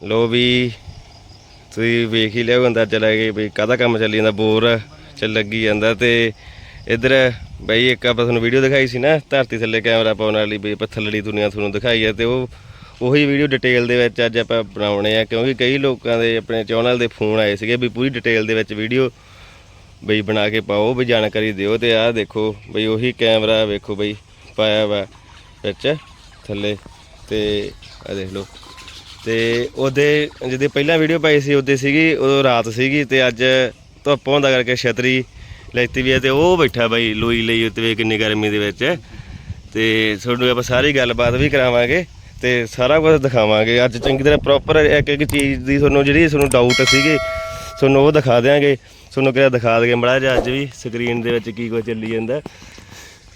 ਲੋ ਵੀ, ਤੁਸੀਂ ਵੇਖ ਹੀ ਲਿਓ ਹੁੰਦਾ ਚਲਾ ਗਏ ਵੀ ਕਾਹਦਾ ਕੰਮ ਚੱਲੀ ਜਾਂਦਾ ਬੋਰ ਚ ਲੱਗੀ ਜਾਂਦਾ ਤੇ ਇਧਰ ਬਈ ਇੱਕ ਆਪਾਂ ਤੁਹਾਨੂੰ ਵੀਡੀਓ ਦਿਖਾਈ ਸੀ ਨਾ, ਧਰਤੀ ਥੱਲੇ ਕੈਮਰਾ ਪਾਉਣ ਵਾਲੀ ਵੀ ਪੱਥਲੜੀ ਦੁਨੀਆ ਤੁਹਾਨੂੰ ਦਿਖਾਈ ਹੈ ਤੇ ਉਹ, ਉਹੀ ਵੀਡੀਓ ਡਿਟੇਲ ਦੇ ਵਿੱਚ ਅੱਜ ਆਪਾਂ ਬਣਾਉਣੇ ਆ ਕਿਉਂਕਿ ਕਈ ਲੋਕਾਂ ਦੇ ਆਪਣੇ ਚੈਨਲ ਦੇ ਫੋਨ ਆਏ ਸੀਗੇ ਵੀ ਪੂਰੀ ਡਿਟੇਲ ਦੇ ਵਿੱਚ ਵੀਡੀਓ ਬਈ ਬਣਾ ਕੇ ਪਾਓ ਵੀ ਜਾਣਕਾਰੀ ਦਿਓ ਤੇ ਆਹ ਦੇਖੋ ਬਈ ਉਹੀ ਕੈਮਰਾ ਵੇਖੋ ਬਈ, ਪਾਇਆ ਵਾ ਵਿੱਚ ਥੱਲੇ ਤੇ ਆ ਦੇਖ ਲਓ। ਤੇ ਉਹਦੇ ਜਿਹਦੇ ਪਹਿਲਾਂ ਵੀਡੀਓ ਪਾਈ ਸੀ, ਉਹਦੇ ਸੀਗੀ, ਉਦੋਂ ਰਾਤ ਸੀਗੀ ਤੇ ਅੱਜ ਧੁੱਪ ਹੁੰਦਾ ਕਰਕੇ ਛਤਰੀ ਲੈਤੀ ਵੀ ਹੈ ਤੇ ਉਹ ਬੈਠਾ ਬਾਈ ਲੋਈ ਲਈ ਉੱਤੇ ਵੇ ਕਿੰਨੀ ਗਰਮੀ ਦੇ ਵਿੱਚ। ਤੇ ਤੁਹਾਨੂੰ ਆਪਾਂ ਸਾਰੀ ਗੱਲਬਾਤ ਵੀ ਕਰਾਵਾਂਗੇ ਤੇ ਸਾਰਾ ਕੁਝ ਦਿਖਾਵਾਂਗੇ। ਅੱਜ ਚੰਗੀ ਤਰ੍ਹਾਂ ਪ੍ਰੋਪਰ ਇੱਕ ਇੱਕ ਚੀਜ਼ ਦੀ ਤੁਹਾਨੂੰ ਜਿਹੜੀ ਤੁਹਾਨੂੰ ਡਾਊਟ ਸੀਗੇ, ਤੁਹਾਨੂੰ ਉਹ ਦਿਖਾ ਦਿਆਂਗੇ। ਤੁਹਾਨੂੰ ਕਿਹਾ ਦਿਖਾ ਦਗੇ ਮੜਾ ਜਿਹਾ ਅੱਜ ਵੀ ਸਕਰੀਨ ਦੇ ਵਿੱਚ ਕੀ ਕੁਝ ਚੱਲੀ ਜਾਂਦਾ।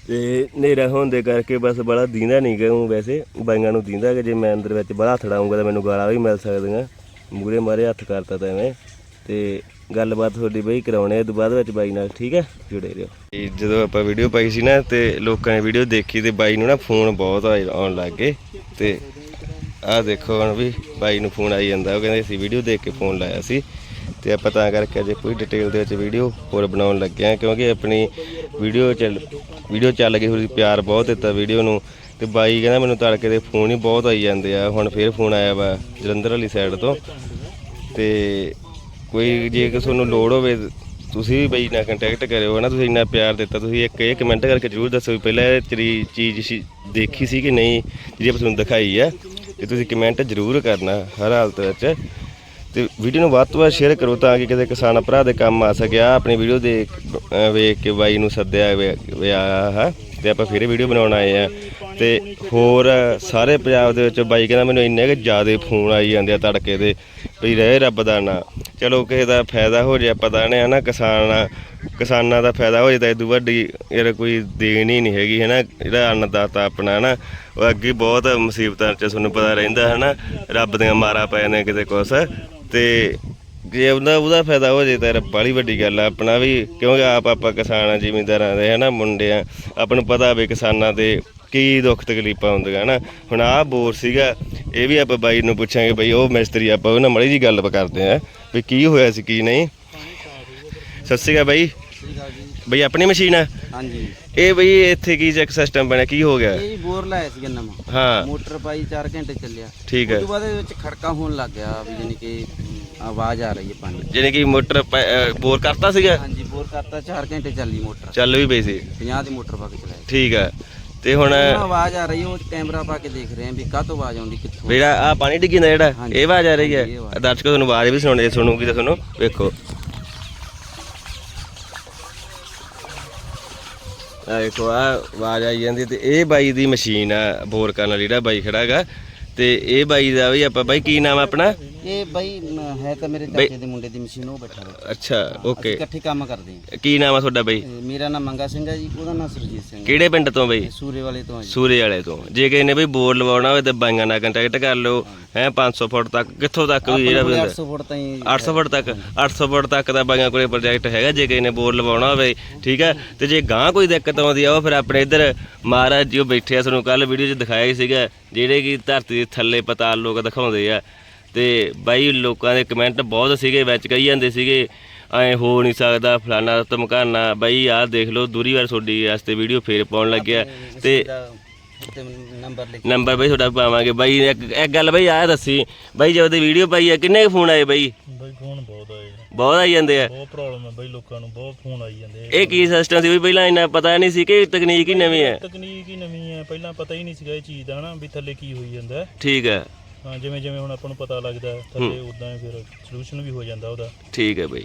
ਤੇ ਹਨੇਰਾ ਹੋਣ ਦੇ ਕਰਕੇ ਬਸ ਬੜਾ ਦੀਂਦਾ ਨਹੀਂ ਗਾ ਵੈਸੇ। ਬਾਈਆਂ ਨੂੰ ਦੀਂਦਾ ਕਿ ਜੇ ਮੈਂ ਅੰਦਰ ਵਿੱਚ ਬੜਾ ਹੱਥ ਡਾਉਂਗਾ ਤਾਂ ਮੈਨੂੰ ਗਾਲਾਂ ਵੀ ਮਿਲ ਸਕਦੀਆਂ। ਮੂਰੇ ਮਾਰੇ ਹੱਥ ਕਰਤਾ ਤਾਂ ਐਵੇਂ ਤੇ ਗੱਲਬਾਤ ਤੁਹਾਡੀ ਬਈ ਕਰਾਉਣੇ ਆ ਤੋਂ ਬਾਅਦ ਵਿੱਚ ਬਾਈ ਨਾਲ, ਠੀਕ ਹੈ? ਜੁੜੇ ਰਹੋ। ਤੇ ਜਦੋਂ ਆਪਾਂ ਵੀਡੀਓ ਪਾਈ ਸੀ ਨਾ, ਤੇ ਲੋਕਾਂ ਨੇ ਵੀਡੀਓ ਦੇਖੀ ਤੇ ਬਾਈ ਨੂੰ ਨਾ ਫੋਨ ਬਹੁਤ ਆਏ- ਆਉਣ ਲੱਗ ਗਏ। ਤੇ ਆਹ ਦੇਖੋ ਹੁਣ ਵੀ ਬਾਈ ਨੂੰ ਫੋਨ ਆਈ ਜਾਂਦਾ। ਉਹ ਕਹਿੰਦੇ, ਅਸੀਂ ਵੀਡੀਓ ਦੇਖ ਕੇ ਫੋਨ ਲਾਇਆ ਸੀ। ਤੇ ਆਪਾਂ ਤਾਂ ਕਰਕੇ ਅਜੇ ਕੋਈ ਡਿਟੇਲ ਦੇ ਵਿੱਚ ਵੀਡੀਓ ਹੋਰ ਬਣਾਉਣ ਲੱਗੇ ਆ ਕਿਉਂਕਿ ਆਪਣੀ ਵੀਡੀਓ ਚੱਲ ਵੀਡੀਓ ਚੱਲ ਗਈ ਹੋਈ ਪਿਆਰ ਬਹੁਤ ਦਿੱਤਾ ਵੀਡੀਓ ਨੂੰ। ਤੇ ਬਾਈ ਕਹਿੰਦਾ ਮੈਨੂੰ ਤੜਕੇ ਦੇ ਫੋਨ ਹੀ ਬਹੁਤ ਆਈ ਜਾਂਦੇ ਆ, ਹੁਣ ਫੇਰ ਫੋਨ ਆਇਆ ਵਾ ਜਲੰਧਰ ਵਾਲੀ ਸਾਈਡ ਤੋਂ। ਤੇ ਕੋਈ ਜੇ ਕਿ ਤੁਹਾਨੂੰ ਲੋੜ ਹੋਵੇ, ਤੁਸੀਂ ਵੀ ਬਈ ਨਾਲ ਕੰਟੈਕਟ ਕਰਿਓ ਨਾ ਤੁਸੀਂ ਇੰਨਾ ਪਿਆਰ ਦਿੱਤਾ, ਤੁਸੀਂ ਇੱਕ ਇਹ ਕਮੈਂਟ ਕਰਕੇ ਜਰੂਰ ਦੱਸੋ ਵੀ ਪਹਿਲਾਂ ਇਹ ਤੇਰੀ ਚੀਜ਼ ਸੀ- ਦੇਖੀ ਸੀ ਕਿ ਨਹੀਂ, ਜਿਹੜੀ ਆਪਾਂ ਤੁਹਾਨੂੰ ਦਿਖਾਈ ਆ, ਤੇ ਤੁਸੀਂ ਕਮੈਂਟ ਜਰੂਰ ਕਰਨਾ, ਹਰ ਹਾਲਤ ਵਿੱਚ। ਤੇ ਵੀਡੀਓ ਨੂੰ ਵੱਧ ਤੋਂ ਵੱਧ ਸ਼ੇਅਰ ਕਰੋ ਤਾਂ ਕਿ ਕਿਸੇ ਕਿਸਾਨ ਭਰਾ ਦੇ ਕੰਮ ਆ ਸਕਿਆ ਆਪਣੀ ਵੀਡੀਓ ਦੇ ਵੇਖ ਕੇ ਬਾਈ ਨੂੰ ਸੱਦਿਆ ਵਿਆ ਹੈ? ਤੇ ਆਪਾਂ ਫਿਰ ਵੀਡੀਓ ਬਣਾਉਣ ਆਏ ਆ। ਤੇ ਹੋਰ ਸਾਰੇ ਪੰਜਾਬ ਦੇ ਵਿੱਚ ਬਾਈ ਕਹਿੰਦਾ ਮੈਨੂੰ ਇੰਨੇ ਕਿ ਜ਼ਿਆਦਾ ਫੋਨ ਆਈ ਜਾਂਦੇ ਆ ਤੜਕੇ ਦੇ ਵੀ ਰਹੇ ਰੱਬ ਦਾ ਨਾਂ। ਚਲੋ ਕਿਸੇ ਦਾ ਫਾਇਦਾ ਹੋ ਜਾਏ ਪਤਾ ਨਹੀਂ ਹੈ ਨਾ ਕਿਸਾਨ, ਕਿਸਾਨਾਂ ਦਾ ਫਾਇਦਾ ਹੋ ਜਾਏ ਤਾਂ ਇਦੋਂ ਵੱਡੀ ਯਾਰ ਕੋਈ ਦੇਣ ਹੀ ਨਹੀਂ ਹੈਗੀ ਹੈ ਨਾ ਜਿਹੜਾ ਅੰਨਦਾਤਾ ਆਪਣਾ ਨਾ ਉਹ ਅੱਗੇ ਬਹੁਤ ਮੁਸੀਬਤਾਂ 'ਚ ਤੁਹਾਨੂੰ ਪਤਾ ਰਹਿੰਦਾ ਹੈ ਨਾ ਰੱਬ ਦੀਆਂ ਮਾਰਾ ਪੈ ਨੇ ਕਿਤੇ ਕੁਛ। ਤੇ ਜੇ ਉਹਦਾ ਉਹਦਾ ਫਾਇਦਾ ਹੋ ਜੇ ਤਾਂ ਬੜੀ ਵੱਡੀ ਗੱਲ ਆ। ਆਪਣਾ ਵੀ ਕਿਉਂਕਿ ਆਪ ਆਪਾਂ ਕਿਸਾਨ ਆ, ਜ਼ਿਮੀਂਦਾਰਾਂ ਦੇ ਹਨਾ, ਮੁੰਡੇ ਆ। ਆਪਾਂ ਨੂੰ ਪਤਾ ਵੀ ਕਿਸਾਨਾਂ ਦੇ ਕੀ ਦੁੱਖ ਤਕਲੀਫਾਂ ਹੁੰਦੀਆਂ, ਹਨਾ। ਹੁਣ ਆਹ ਬੋਰ ਸੀਗਾ, ਇਹ ਵੀ ਆਪਾਂ ਬਾਈ ਨੂੰ ਪੁੱਛਾਂਗੇ ਬਈ, ਉਹ ਮਿਸਤਰੀ ਆਪਾਂ ਉਹਨਾਂ ਮੜੀ ਜੀ ਗੱਲ ਕਰਦੇ ਆ ਵੀ ਕੀ ਹੋਇਆ ਸੀ, ਕੀ ਨਹੀਂ। ਸਤਿ ਸ਼੍ਰੀ ਅਕਾਲ ਬਾਈ। ਬਈ ਆਪਣੀ ਮਸ਼ੀਨ ਆ ਹਾਂਜੀ। ਇਹ ਬਈ ਇੱਥੇ ਕੀ ਚੈੱਕ ਸਿਸਟਮ ਬਣਿਆ? ਕੀ ਹੋ ਗਿਆ? ਇਹ ਜੀ ਬੋਰ ਲਾਇਆ ਸੀਗਾ ਨਵਾਂ ਹਾਂ। ਮੋਟਰ ਪਾਈ 4 ਘੰਟੇ ਚੱਲਿਆ। ਠੀਕ ਉਸ ਹੈ। ਤੋਂ ਬਾਅਦ ਇਹਦੇ ਵਿੱਚ ਖੜਕਾ ਹੋਣ ਲੱਗ ਗਿਆ ਵੀ ਜਾਨੀ ਕਿ ਆਵਾਜ਼ ਆ ਰਹੀ ਹੈ ਪਾਣੀ। ਜਿਹਨੇ ਕਿ ਮੋਟਰ ਪ- ਅਹ ਬੋਰ ਕਰਤਾ ਸੀਗਾ? ਹਾਂਜੀ ਬੋਰ ਕਰਤਾ 4 ਘੰਟੇ ਚੱਲੀ ਮੋਟਰ। ਚੱਲ ਵੀ ਪਈ ਸੀ। 50 ਦੀ ਮੋਟਰ ਪਾ ਕੇ ਚਲਾਈ। ਠੀਕ ਆ ਤੇ ਹੁਣ ਹੁਣ ਆਵਾਜ਼ ਆ ਰਹੀ ਹੈ ਉਹ ਕੈਮਰਾ ਪਾ ਕੇ ਦੇਖ ਰਹੇ ਹਾਂ ਵੀ ਕਾਹ ਤੋਂ ਆਵਾਜ਼ ਆਉਂਦੀ ਕਿੱਥੋਂ ਜਿਹੜਾ ਆ ਪਾਣੀ ਡਿੱਗੀ ਜਾਂਦਾ ਜਿਹੜਾ? ਹਾਂਜੀ। ਇਹ ਆਵਾਜ਼ ਆ ਰਹੀ ਹਾਂਜੀ, ਇਹ ਹੈ ਆਵਾਜ਼। ਦਰਸ਼ਕੋ ਤੁਹਾਨੂੰ ਆਵਾਜ਼ ਵੀ ਸੁਣਾਉਂਦੇ ਸੁਣੂਗੀ ਤਾਂ ਤੁਹਾਨੂੰ ਵੇਖੋ। ਆ ਵੇਖੋ ਆ ਆਵਾਜ਼ ਆਈ ਜਾਂਦੀ ਤੇ ਇਹ ਬਾਈ ਦੀ ਮਸ਼ੀਨ ਆ, ਬੋਰ ਕਰਨ ਵਾਲੀ ਜਿਹੜਾ ਬਾਈ ਖੜਾ ਹੈਗਾ। ਤੇ ਇਹ ਬਾਈ ਦਾ ਵੀ ਆਪਾਂ ਬਾਈ, ਕੀ ਨਾਮ ਆਪਣਾ? ਇਹ ਬਈ ਹੈ ਤਾਂ ਮੇਰੇ ਚਾਚੇ ਦੇ ਮੁੰਡੇ ਦੀ ਮਸ਼ੀਨ ਉਹ ਬੈਠਾ ਹੋਇਆ। ਅੱਛਾ ਓਕੇ ਇਕੱਠੇ ਕੰਮ ਕਰਦੇ ਹਾਂ। ਕੀ ਨਾਮ ਆ ਤੁਹਾਡਾ ਬਾਈ? ਮੇਰਾ ਨਾਮ ਮੰਗਾ ਸਿੰਘ ਹੈ ਜੀ ਉਹਦਾ ਨਾਮ ਸੁਰਜੀਤ ਸਿੰਘ ਹੈ ਕਿਹੜੇ ਪਿੰਡ ਤੋਂ ਬਾਈ? ਸੂਰੇ ਵਾਲੇ ਤੋਂ ਜੀ। ਸੂਰੇ ਵਾਲੇ ਤੋਂ। ਜੇ ਕਿਸੇ ਨੇ ਬਈ ਬੋਰ ਲਵਾਉਣਾ ਹੋਵੇ ਤੇ ਬਾਈਆਂ ਨਾਲ ਕੰਟੈਕਟ ਕਰ ਲਓ। ਹੈ। 500 ਫੁੱਟ ਤੱਕ ਕਿੱਥੋਂ ਤੱਕ ਵੀ ਜਿਹੜਾ ਵੀ ਹੁੰਦਾ 800 ਫੁੱਟ ਤਾਈਂ 800 ਫੁੱਟ ਤੱਕ 800 ਫੁੱਟ ਤੱਕ ਦਾ ਬਾਈਆਂ ਕੋਲੇ ਪ੍ਰੋਜੈਕਟ ਹੈਗਾ ਜੇ ਕਿਸੇ ਨੇ ਬੋਰ ਲਵਾਉਣਾ ਹੋਵੇ ਠੀਕ ਹੈ ਤੇ ਜੇ ਗਾਂ ਕੋਈ ਦਿੱਕਤ ਆਉਂਦੀ ਆ ਉਹ ਫਿਰ ਆਪਣੇ ਇੱਧਰ ਮਹਾਰਾਜ ਜੀ ਉਹ ਬੈਠੇ ਆ ਤੁਹਾਨੂੰ ਕੱਲ ਵੀਡੀਓ 'ਚ ਦਿਖਾਇਆ ਹੀ ਸੀਗਾ ਜਿਹੜੇ ਕਿ ਧਰਤੀ ਦੇ ਥੱਲੇ ਪਤਾਲ ਲੋਕ ਦਿਖਾਉਂਦੇ ਆ। ਤੇ ਬਾਈ ਲੋਕਾਂ ਦੇ ਕਮੈਂਟ ਬਹੁਤ ਸੀਗੇ ਵਿੱਚ ਕਹੀ ਜਾਂਦੇ ਸੀਗੇ ਐ ਹੋ ਨਹੀਂ ਸਕਦਾ ਫਲਾਣਾ ਧਮਕਾਨਾ ਬਾਈ ਆਹ ਦੇਖ ਲਓ ਦੂਰੀ ਵਾਰ ਤੁਹਾਡੀ ਵਾਸਤੇ ਵੀਡੀਓ ਫੇਰ ਪਾਉਣ ਲੱਗਿਆ। ਤੇ ਨੰਬਰ ਲਿਖ ਨੰਬਰ ਬਈ ਤੁਹਾਡਾ ਪਾਵਾਂਗੇ। ਬਾਈ ਇੱਕ ਇੱਕ ਗੱਲ ਬਈ ਆਹ ਦੱਸੀ ਬਾਈ ਜਦੋਂ ਦੀ ਵੀਡੀਓ ਪਾਈ ਆ ਕਿੰਨੇ ਫੋਨ ਆਏ ਬਾਈ? ਬਈ ਫੋਨ ਬਹੁਤ ਆਏ ਨੇ। ਬਹੁਤ ਆਈ ਜਾਂਦੇ ਆ? ਬਹੁਤ ਪ੍ਰੋਬਲਮ ਹੈ ਬਈ ਲੋਕਾਂ ਨੂੰ ਬਹੁਤ ਫੋਨ ਆਈ ਜਾਂਦੇ ਆ। ਇਹ ਕੀ ਸਿਸਟਮ ਸੀ ਵੀ ਪਹਿਲਾਂ ਇੰਨਾ ਪਤਾ ਨਹੀਂ ਸੀ ਕਿ ਤਕਨੀਕ ਹੀ ਨਵੀਂ ਹੈ ਤਕਨੀਕ ਹੀ ਨਵੀਂ ਹੈ ਪਹਿਲਾਂ ਪਤਾ ਹੀ ਨਹੀਂ ਸੀਗਾ ਇਹ ਚੀਜ਼ ਦਾ ਹਨਾ ਵੀ ਥੱਲੇ ਕੀ ਹੋਈ ਜਾਂਦਾ। ਠੀਕ ਹੈ ਹਾਂ ਜਿਵੇਂ ਜਿਵੇਂ ਹੁਣ ਆਪਾਂ ਨੂੰ ਪਤਾ ਲੱਗਦਾ ਹੈ, ਥੱਲੇ ਉਦਾਂ ਹੀ ਫਿਰ ਸੋਲੂਸ਼ਨ ਵੀ ਹੋ ਜਾਂਦਾ ਉਹਦਾ। ਠੀਕ ਹੈ ਬਾਈ।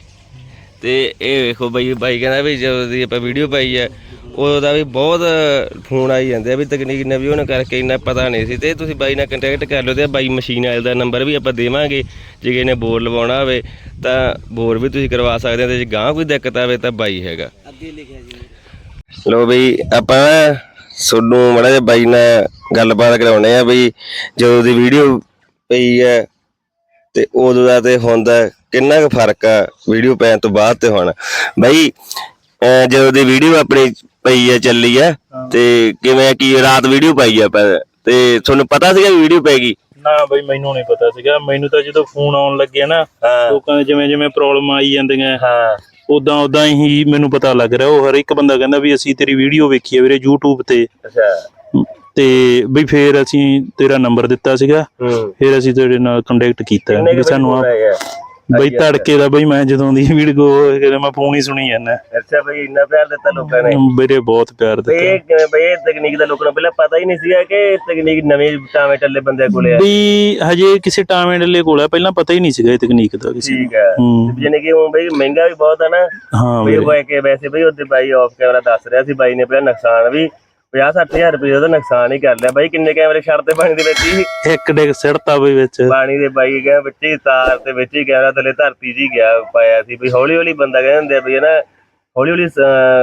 ਤੇ ਇਹ ਵੇਖੋ ਬਾਈ ਬਾਈ ਕਹਿੰਦਾ ਵੀ ਜਦੋਂ ਦੀ ਆਪਾਂ ਵੀਡੀਓ ਪਾਈ ਹੈ ਉਹਦਾ ਵੀ ਬਹੁਤ ਫੋਨ ਆਈ ਜਾਂਦੇ ਆ ਵੀ ਤਕਨੀਕ ਨਵੀਂ ਹੋਣ ਕਰਕੇ ਇੰਨਾ ਪਤਾ ਨਹੀਂ ਸੀ। ਤੇ ਤੁਸੀਂ ਬਾਈ ਨਾਲ ਕੰਟੈਕਟ ਕਰ ਲਿਓ ਤੇ ਬਾਈ ਮਸ਼ੀਨ ਵਾਲੇ ਦਾ ਨੰਬਰ ਵੀ ਆਪਾਂ ਦੇਵਾਂਗੇ। ਜੇ ਕਿਸੇ ਨੇ ਬੋਰ ਲਵਾਉਣਾ ਹੋਵੇ ਤਾਂ ਬੋਰ ਵੀ ਤੁਸੀਂ ਕਰਵਾ ਸਕਦੇ ਹੋ ਤੇ ਜੇ ਗਾਂ ਕੋਈ ਦਿੱਕਤ ਆਵੇ ਤਾਂ ਬਾਈ ਹੈਗਾ। ਅੱਗੇ ਲਿਖਿਆ ਜੀ। ਲੋ ਬਈ ਆਪਾਂ ਸੋਨੂੰ ਮੜਾ ਜਿਹਾ ਬਾਈ ਨਾਲ ਗੱਲਬਾਤ ਕਰਾਉਣੇ ਆ ਬਈ ਜਦੋਂ ਦੀ ਵੀਡੀਓ ਪਈ ਹੈ ਤੇ ਉਦੋਂ ਦਾ ਤੇ ਹੁਣ ਦਾ ਕਿੰਨਾ ਕੁ ਫ਼ਰਕ ਆ ਵੀਡੀਓ ਪੈਣ ਤੋਂ ਬਾਅਦ ਤੇ ਹੁਣ। ਬਈ ਜਦੋਂ ਦੀ ਵੀਡੀਓ ਆਪਣੀ ਪਈ ਹੈ ਚੱਲੀ ਆ ਤੇ ਕਿਵੇਂ ਕੀ ਰਾਤ ਵੀਡੀਓ ਪਾਈ ਆ ਤੇ ਤੁਹਾਨੂੰ ਪਤਾ ਸੀਗਾ ਵੀਡੀਓ ਪੈਗੀ ਨਾ ਬਈ ਮੈਨੂੰ ਨਹੀਂ ਪਤਾ ਸੀਗਾ। ਮੈਨੂੰ ਤਾਂ ਜਦੋਂ ਫੋਨ ਆਉਣ ਲੱਗਿਆ ਨਾ ਲੋਕਾਂ ਦੇ ਜਿਵੇਂ ਜਿਵੇਂ ਪ੍ਰੋਬਲਮ ਆਈ ਜਾਂਦੀਆਂ। ਹਾਂ। ਉਦਾਂ ਉਦਾਂ ਹੀ ਮੈਨੂੰ ਪਤਾ ਲੱਗ ਰਿਹਾ ਉਹ ਹਰ ਇੱਕ ਬੰਦਾ ਕਹਿੰਦਾ ਵੀ ਅਸੀਂ ਤੇਰੀ ਵੀਡੀਓ ਵੇਖੀ ਹੈ ਵੀਰੇ YouTube ਤੇ। ਅੱਛਾ। ਤੇ ਬਈ ਫੇਰ ਅਸੀਂ ਤੇਰਾ ਨੰਬਰ ਦਿੱਤਾ ਸੀਗਾ। ਹੂੰ। ਫੇਰ ਅਸੀਂ ਤੇਰੇ ਨਾਲ ਕੰਟੈਕਟ ਕੀਤਾ ਵੀ ਕੁ ਸਾਨੂੰ ਆ? ਬਈ ਤੜਕੇ ਦਾ ਬਈ ਮੈਂ ਜਦੋਂ ਦੀ ਵੀਡੀਓ ਕਿਤੇ ਮੈਂ ਫੋਨ ਹੀ ਸੁਣੀ ਜਾਂਦਾ। ਅੱਛਾ ਬਈ ਇੰਨਾ ਪਿਆਰ ਦਿੱਤਾ ਲੋਕਾਂ ਨੇ। ਵੀਰੇ ਬਹੁਤ ਪਿਆਰ ਬਈ ਦਿੱਤਾ। ਬਈ ਇਹ ਤਕਨੀਕ ਦਾ ਲੋਕਾਂ ਨੂੰ ਪਹਿਲਾਂ ਪਤਾ ਹੀ ਨਹੀਂ ਸੀਗਾ ਕਿ ਇਹ ਤਕਨੀਕ ਨਵੇਂ ਟਾਵੇਂ ਟੱਲੇ ਬੰਦੇ ਕੋਲੇ ਆ। ਵੀ ਹਜੇ ਕਿਸੇ ਟਾਵੇਂ ਡੱਲੇ ਕੋਲ ਆ ਪਹਿਲਾਂ ਪਤਾ ਹੀ ਨਹੀਂ ਸੀਗਾ ਇਹ ਤਕਨੀਕ ਦਾ ਕਿਸੇ। ਠੀਕ ਹੈ। ਹੂੰ ਜਿਹਨੇ ਕਿ ਹੁਣ ਬਈ ਮਹਿੰਗਾ ਵੀ ਬਹੁਤ ਆ ਨਾ। ਹਾਂ ਬਈ ਉਹ ਕਿ ਵੈਸੇ ਬਈ ਉਹਦੇ ਬਾਈ ਆਫ ਕੈਮਰਾ ਦੱਸ ਰਿਹਾ ਸੀ ਬਾਈ ਨੇ ਪਹਿਲਾਂ ਨੁਕਸਾਨ ਵੀ 50 60000 ਰੁਪਏ ਦਾ ਨੁਕਸਾਨ ਹੀ ਕਰ ਲਿਆ ਬਾਈ ਕਿੰਨੇ ਕੈਮਰੇ ਛੱਡਦੇ ਪਾਣੀ ਦੇ ਵਿੱਚ ਹੀ? ਇੱਕ ਡਿੱਗ ਸਿੜਤਾ ਬਈ ਵਿੱਚ। ਪਾਣੀ ਦੇ ਬਾਈ ਗਿਆ ਵਿੱਚ ਹੀ ਤਾਰ ਤੇ ਵਿੱਚ ਹੀ ਕੈਮਰਾ ਥੱਲੇ ਧਰਤੀ 'ਚ ਹੀ ਗਿਆ ਪਾਇਆ ਸੀ ਬਈ ਹੌਲੀ ਹੌਲੀ ਬੰਦਾ ਕਹਿੰਦੇ ਹੁੰਦੇ ਆ ਬਈ ਨਾ ਹੌਲੀ ਹੌਲੀ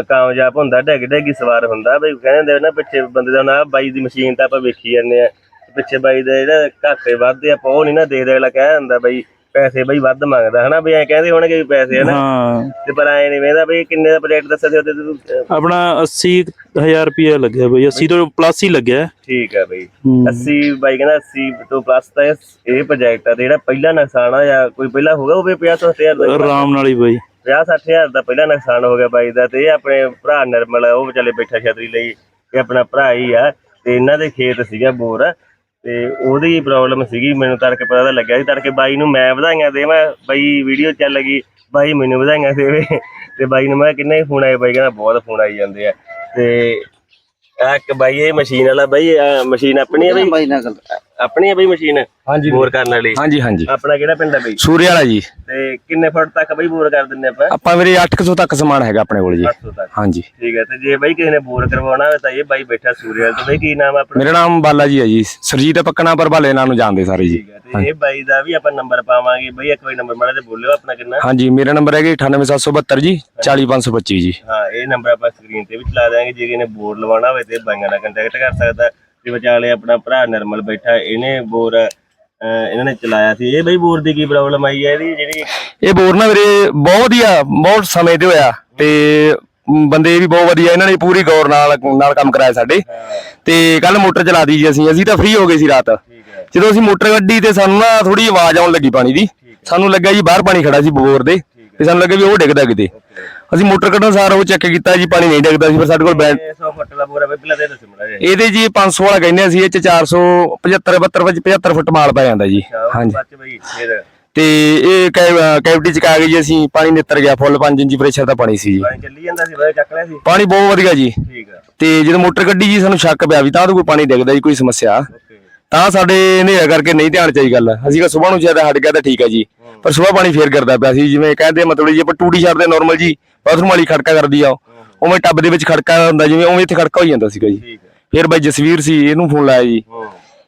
ਕਾਮਯਾਬ ਹੁੰਦਾ ਡੈਗ ਡੈਗੀ ਸਵਾਰ ਹੁੰਦਾ ਬਈ ਕਹਿੰਦੇ ਹੁੰਦੇ ਆ ਨਾ ਪਿੱਛੇ ਬੰਦੇ ਦਾ ਨਾ ਬਾਈ ਦੀ ਮਸ਼ੀਨ ਤਾਂ ਆਪਾਂ ਵੇਖੀ ਜਾਂਦੇ ਆ ਪਿੱਛੇ ਬਾਈ ਦੇ ਜਿਹੜਾ ਘਾਟੇ ਵੱਧਦੇ ਆਪਾਂ ਉਹ ਨਹੀਂ ਨਾ ਦੇਖਦੇ ਅਗਲਾ ਕਹਿ ਹੁੰਦਾ ਬਈ ਪੈਸੇ ਬਈ ਵੱਧ ਮੰਗਦਾ ਹਨਾ? ਬਈ ਐ ਕਹਿੰਦੇ ਹੋਣਗੇ ਵੀ ਪੈਸੇ ਹਨਾ? ਹਾਂ। ਤੇ ਪਰ ਐ ਨਹੀਂ ਵੇਂਦਾ ਬਈ ਕਿੰਨੇ ਦਾ ਪ੍ਰੋਜੈਕਟ ਦੱਸਿਆ ਸੀ ਉਹਦੇ ਤੂੰ ਅਹ, ਆਪਣਾ 80000 ਰੁਪਏ ਲੱਗਿਆ ਬਈ 80 ਤੋਂ ਪਲੱਸ ਹੀ ਲੱਗਿਆ। ਠੀਕ ਹੈ ਬਈ। ਹੂੰ। 80 ਬਾਈ ਕਹਿੰਦਾ 80 ਤੋਂ ਪਲੱਸ ਤਾਂ ਇਹ ਇਹ ਪ੍ਰੋਜੈਕਟ ਆ ਤੇ ਜਿਹੜਾ ਪਹਿਲਾ ਨੁਕਸਾਨ ਆ ਜਾਂ ਕੋਈ ਪਹਿਲਾ ਹੋਗਾ ਉਹ ਵੀ 50 ਹਜ਼ਾਰ ਦਾ ਆਰਾਮ ਨਾਲ ਹੀ ਬਈ। 50 ਹਜ਼ਾਰ ਦਾ ਪਹਿਲਾ ਨੁਕਸਾਨ ਹੋ ਗਿਆ ਬਾਈ ਦਾ ਤੇ ਇਹ ਆਪਣੇ ਭਰਾ ਨਰਮਲ ਆ, ਉਹ ਵਿਚਾਲੇ ਬੈਠਾ ਛਤਰੀ ਲਈ ਇਹ ਆਪਣਾ ਭਰਾ ਹੀ ਆ ਤੇ ਇਹਨਾਂ ਦੇ ਖੇਤ ਸੀਗਾ ਬੋਰ। ਤੇ ਉਹਦੀ ਪ੍ਰੋਬਲਮ ਸੀਗੀ ਮੈਨੂੰ ਤੜਕੇ ਪਤਾ ਤਾਂ ਲੱਗਿਆ ਸੀ ਤੜਕੇ ਬਾਈ ਨੂੰ ਮੈਂ ਵਧਾਈਆਂ ਦੇਵਾਂ ਬਾਈ ਵੀਡੀਓ ਚੱਲ ਗਈ ਬਾਈ ਮੈਨੂੰ ਵਧਾਈਆਂ ਦੇਵੇ। ਤੇ ਬਾਈ ਨੂੰ ਮੈਂ ਕਿੰਨੇ ਫੋਨ ਆਏ? ਬਾਈ ਕਹਿੰਦਾ ਬਹੁਤ ਫੋਨ ਆਈ ਜਾਂਦੇ ਆ। ਤੇ ਆ ਇੱਕ ਬਾਈ ਇਹ ਮਸ਼ੀਨ ਵਾਲਾ ਬਾਈ ਮਸ਼ੀਨ ਆਪਣੀ ਹੈ ਬਾਈ? ਬਾਈ ਨਾਲ ਗੱਲ ਆਪਣੀ ਹੈ ਬਾਈ ਮਸ਼ੀਨ? ਹਾਂਜੀ। ਬੋਰ ਕਰਨ ਵਾਲੀ? ਹਾਂਜੀ ਹਾਂਜੀ। ਆਪਣਾ ਕਿਹੜਾ ਪਿੰਡ ਹੈ ਬਾਈ? ਸੂਰਿਆ ਵਾਲਾ ਜੀ। ਤੇ ਕਿੰਨੇ ਫੁੱਟ ਤੱਕ ਬਾਈ ਬੋਰ ਕਰ ਦਿੰਦੇ ਆਪਾਂ? ਆਪਾਂ ਵੀਰੇ 800 ਤੱਕ ਸਮਾਨ ਹੈਗਾ ਆਪਣੇ ਕੋਲ ਜੀ। 800 ਤੱਕ। ਹਾਂਜੀ। ਠੀਕ ਹੈ ਤੇ ਜੇ ਬਾਈ ਕਿਸੇ ਨੇ ਬੋਰ ਕਰਵਾਉਣਾ ਹੋਵੇ ਤਾਂ ਇਹ ਬਾਈ ਬੈਠਾ ਸੂਰੇਵਾਲ ਤੋਂ ਬਾਈ ਕੀ ਨਾਮ ਆ ਆਪਣਾ? ਮੇਰਾ ਨਾਮ ਬਾਲਾ ਜੀ ਹੈ ਜੀ। ਸਰਜੀਤ ਪੱਕਣਾ ਪਰ ਭਾਲੇ ਨਾਂ ਨੂੰ ਜਾਣਦੇ ਸਾਰੇ ਜੀ। ਤੇ ਇਹ ਬਾਈ ਦਾ ਵੀ ਆਪਾਂ ਨੰਬਰ ਪਾਵਾਂਗੇ। ਬਾਈ ਇੱਕ ਵਾਰੀ ਨੰਬਰ ਮਾੜਾ ਤੇ ਬੋਲਿਓ ਆਪਣਾ ਕਿੰਨਾ? ਹਾਂਜੀ ਮੇਰਾ ਨੰਬਰ ਹੈਗਾ 98772 ਜੀ 40525 ਜੀ। ਹਾਂ ਇਹ ਨੰਬਰ ਆਪਾਂ ਸਕਰੀਨ ਤੇ ਵੀ ਚਲਾ ਦਿਆਂਗੇ। ਜੇ ਕਿਸੇ ਨੇ ਬੋਰ ਲਵਾਉਣਾ ਹੋਵੇ ਤੇ ਬਾਈਆਂ ਨਾਲ ਕੰਟੈਕਟ ਕਰ ਸਕਦਾ। ਤੇ ਵਿਚਾਲੇ ਆਪਣਾ ਭਰਾ ਨਰਮਲ ਬੈਠਾ ਇਹਨੇ ਬੋਰ ਅਹ, ਇਹਨਾਂ ਨੇ ਚਲਾਇਆ ਸੀ। ਇਹ ਬਾਈ ਬੋਰ ਦੀ ਕੀ ਪ੍ਰੋਬਲਮ ਆਈ ਹੈ ਇਹਦੀ ਜਿਹੜੀ ਇਹ ਬੋਰ ਨਾ ਵੀਰੇ ਬਹੁਤ ਵਧੀਆ ਬਹੁਤ ਸਮੇਂ ਤੇ ਹੋਇਆ ਤੇ ਬੰਦੇ ਵੀ ਬਹੁਤ ਵਧੀਆ ਇਹਨਾਂ ਨੇ ਪੂਰੀ ਗੌਰ ਨਾਲ ਨਾਲ ਕੰਮ ਕਰਾਇਆ ਸਾਡੇ। ਤੇ ਕੱਲ ਮੋਟਰ ਚਲਾ ਦੀ ਜੀ ਅਸੀਂ ਅਸੀਂ ਤਾਂ ਫ੍ਰੀ ਹੋ ਗਏ ਸੀ ਰਾਤ। ਜਦੋਂ ਅਸੀਂ ਮੋਟਰ ਕੱਢੀ ਤੇ ਸਾਨੂੰ ਨਾ ਥੋੜੀ ਆਵਾਜ਼ ਆਉਣ ਲੱਗੀ ਪਾਣੀ ਦੀ ਸਾਨੂੰ ਲੱਗਿਆ ਜੀ ਬਾਹਰ ਪਾਣੀ ਖੜਾ ਸੀ ਬੋਰ ਦੇ ਤੇ ਸਾਨੂੰ ਲੱਗਿਆ ਵੀ ਉਹ ਡਿੱਗਦਾ ਕਿਤੇ। ਅਸੀਂ ਮੋਟਰ ਕੱਢਣ ਸਾਰ ਉਹ ਚੈੱਕ ਕੀਤਾ ਜੀ ਪਾਣੀ ਨਹੀਂ ਡਿੱਗਦਾ ਸੀ ਫਿਰ ਸਾਡੇ ਕੋਲ ਬੈਂਡ ਇਹ 100 ਫੁੱਟ ਦਾ ਬੋਰ ਪਹਿਲਾਂ ਤੇ ਦੱਸੋ ਮੜਾ ਜੀ ਇਹਦੇ ਜੀ 500 ਵਾਲਾ ਕਹਿੰਦੇ ਅਸੀਂ ਇਹ ਚ 475 72 75 ਫੁੱਟ ਮਾਲ ਪੈ ਜਾਂਦਾ ਜੀ। ਹਾਂਜੀ। ਤੇ ਇਹ ਕੈਵਿਟੀ ਚ ਕਾ ਗਈ ਜੀ ਅਸੀਂ ਪਾਣੀ ਨਿੱਤਰ ਗਿਆ ਫੁੱਲ 5 ਇੰਚੀ ਪ੍ਰੈਸ਼ਰ ਦਾ ਪਾਣੀ ਸੀ ਜੀ। ਪਾਣੀ ਚੱਲੀ ਜਾਂਦਾ ਸੀ ਬਾਈ ਚੱਕ ਲਿਆ ਸੀ? ਪਾਣੀ ਬਹੁਤ ਵਧੀਆ ਜੀ। ਠੀਕ ਤੇ ਜਦੋਂ ਮੋਟਰ ਕੱਢੀ ਜੀ ਸਾਨੂੰ ਸ਼ੱਕ ਪਿਆ ਵੀ ਤਾਂ ਕੋਈ ਪਾਣੀ ਡਿੱਗਦਾ ਜੀ ਕੋਈ ਸਮੱਸਿਆ। ਤਾਂ ਸਾਡੇ ਹਨੇਰਾ ਕਰਕੇ ਨਹੀਂ ਧਿਆਨ ਚਾਹੀ ਗੱਲ। ਅਸੀਂ ਕਿ ਸਵੇਰ ਨੂੰ ਸ਼ਾਇਦ ਹਟ ਗਿਆ ਤਾਂ ਠੀਕ ਹੈ ਜੀ। ਪਰ ਸਵੇਰ ਪਾਣੀ ਫੇਰ ਕਰਦਾ ਪਿਆ ਸੀ ਜਿਵੇਂ ਕਹਿੰਦੇ ਮਤਲਬ ਜੀ ਆਪਾਂ ਟੂਟੀ ਛੱਡਦੇ ਨਾਰਮਲ ਜੀ ਬਾਥਰੂਮ ਵਾਲੀ ਖੜਕਾ ਕਰਦੀ ਆ ਉਹ। ਉਵੇਂ ਟੱਬ ਦੇ ਵਿੱਚ ਖੜਕਾ ਹੁੰਦਾ ਜਿਵੇਂ ਉਵੇਂ ਇੱਥੇ ਖੜਕਾ ਹੋ ਜਾਂਦਾ ਸੀਗਾ ਜੀ। ਫਿਰ ਬਾਈ ਜਸਵੀਰ ਸੀ ਇਹਨੂੰ ਫੋਨ ਲਾਇਆ ਜੀ।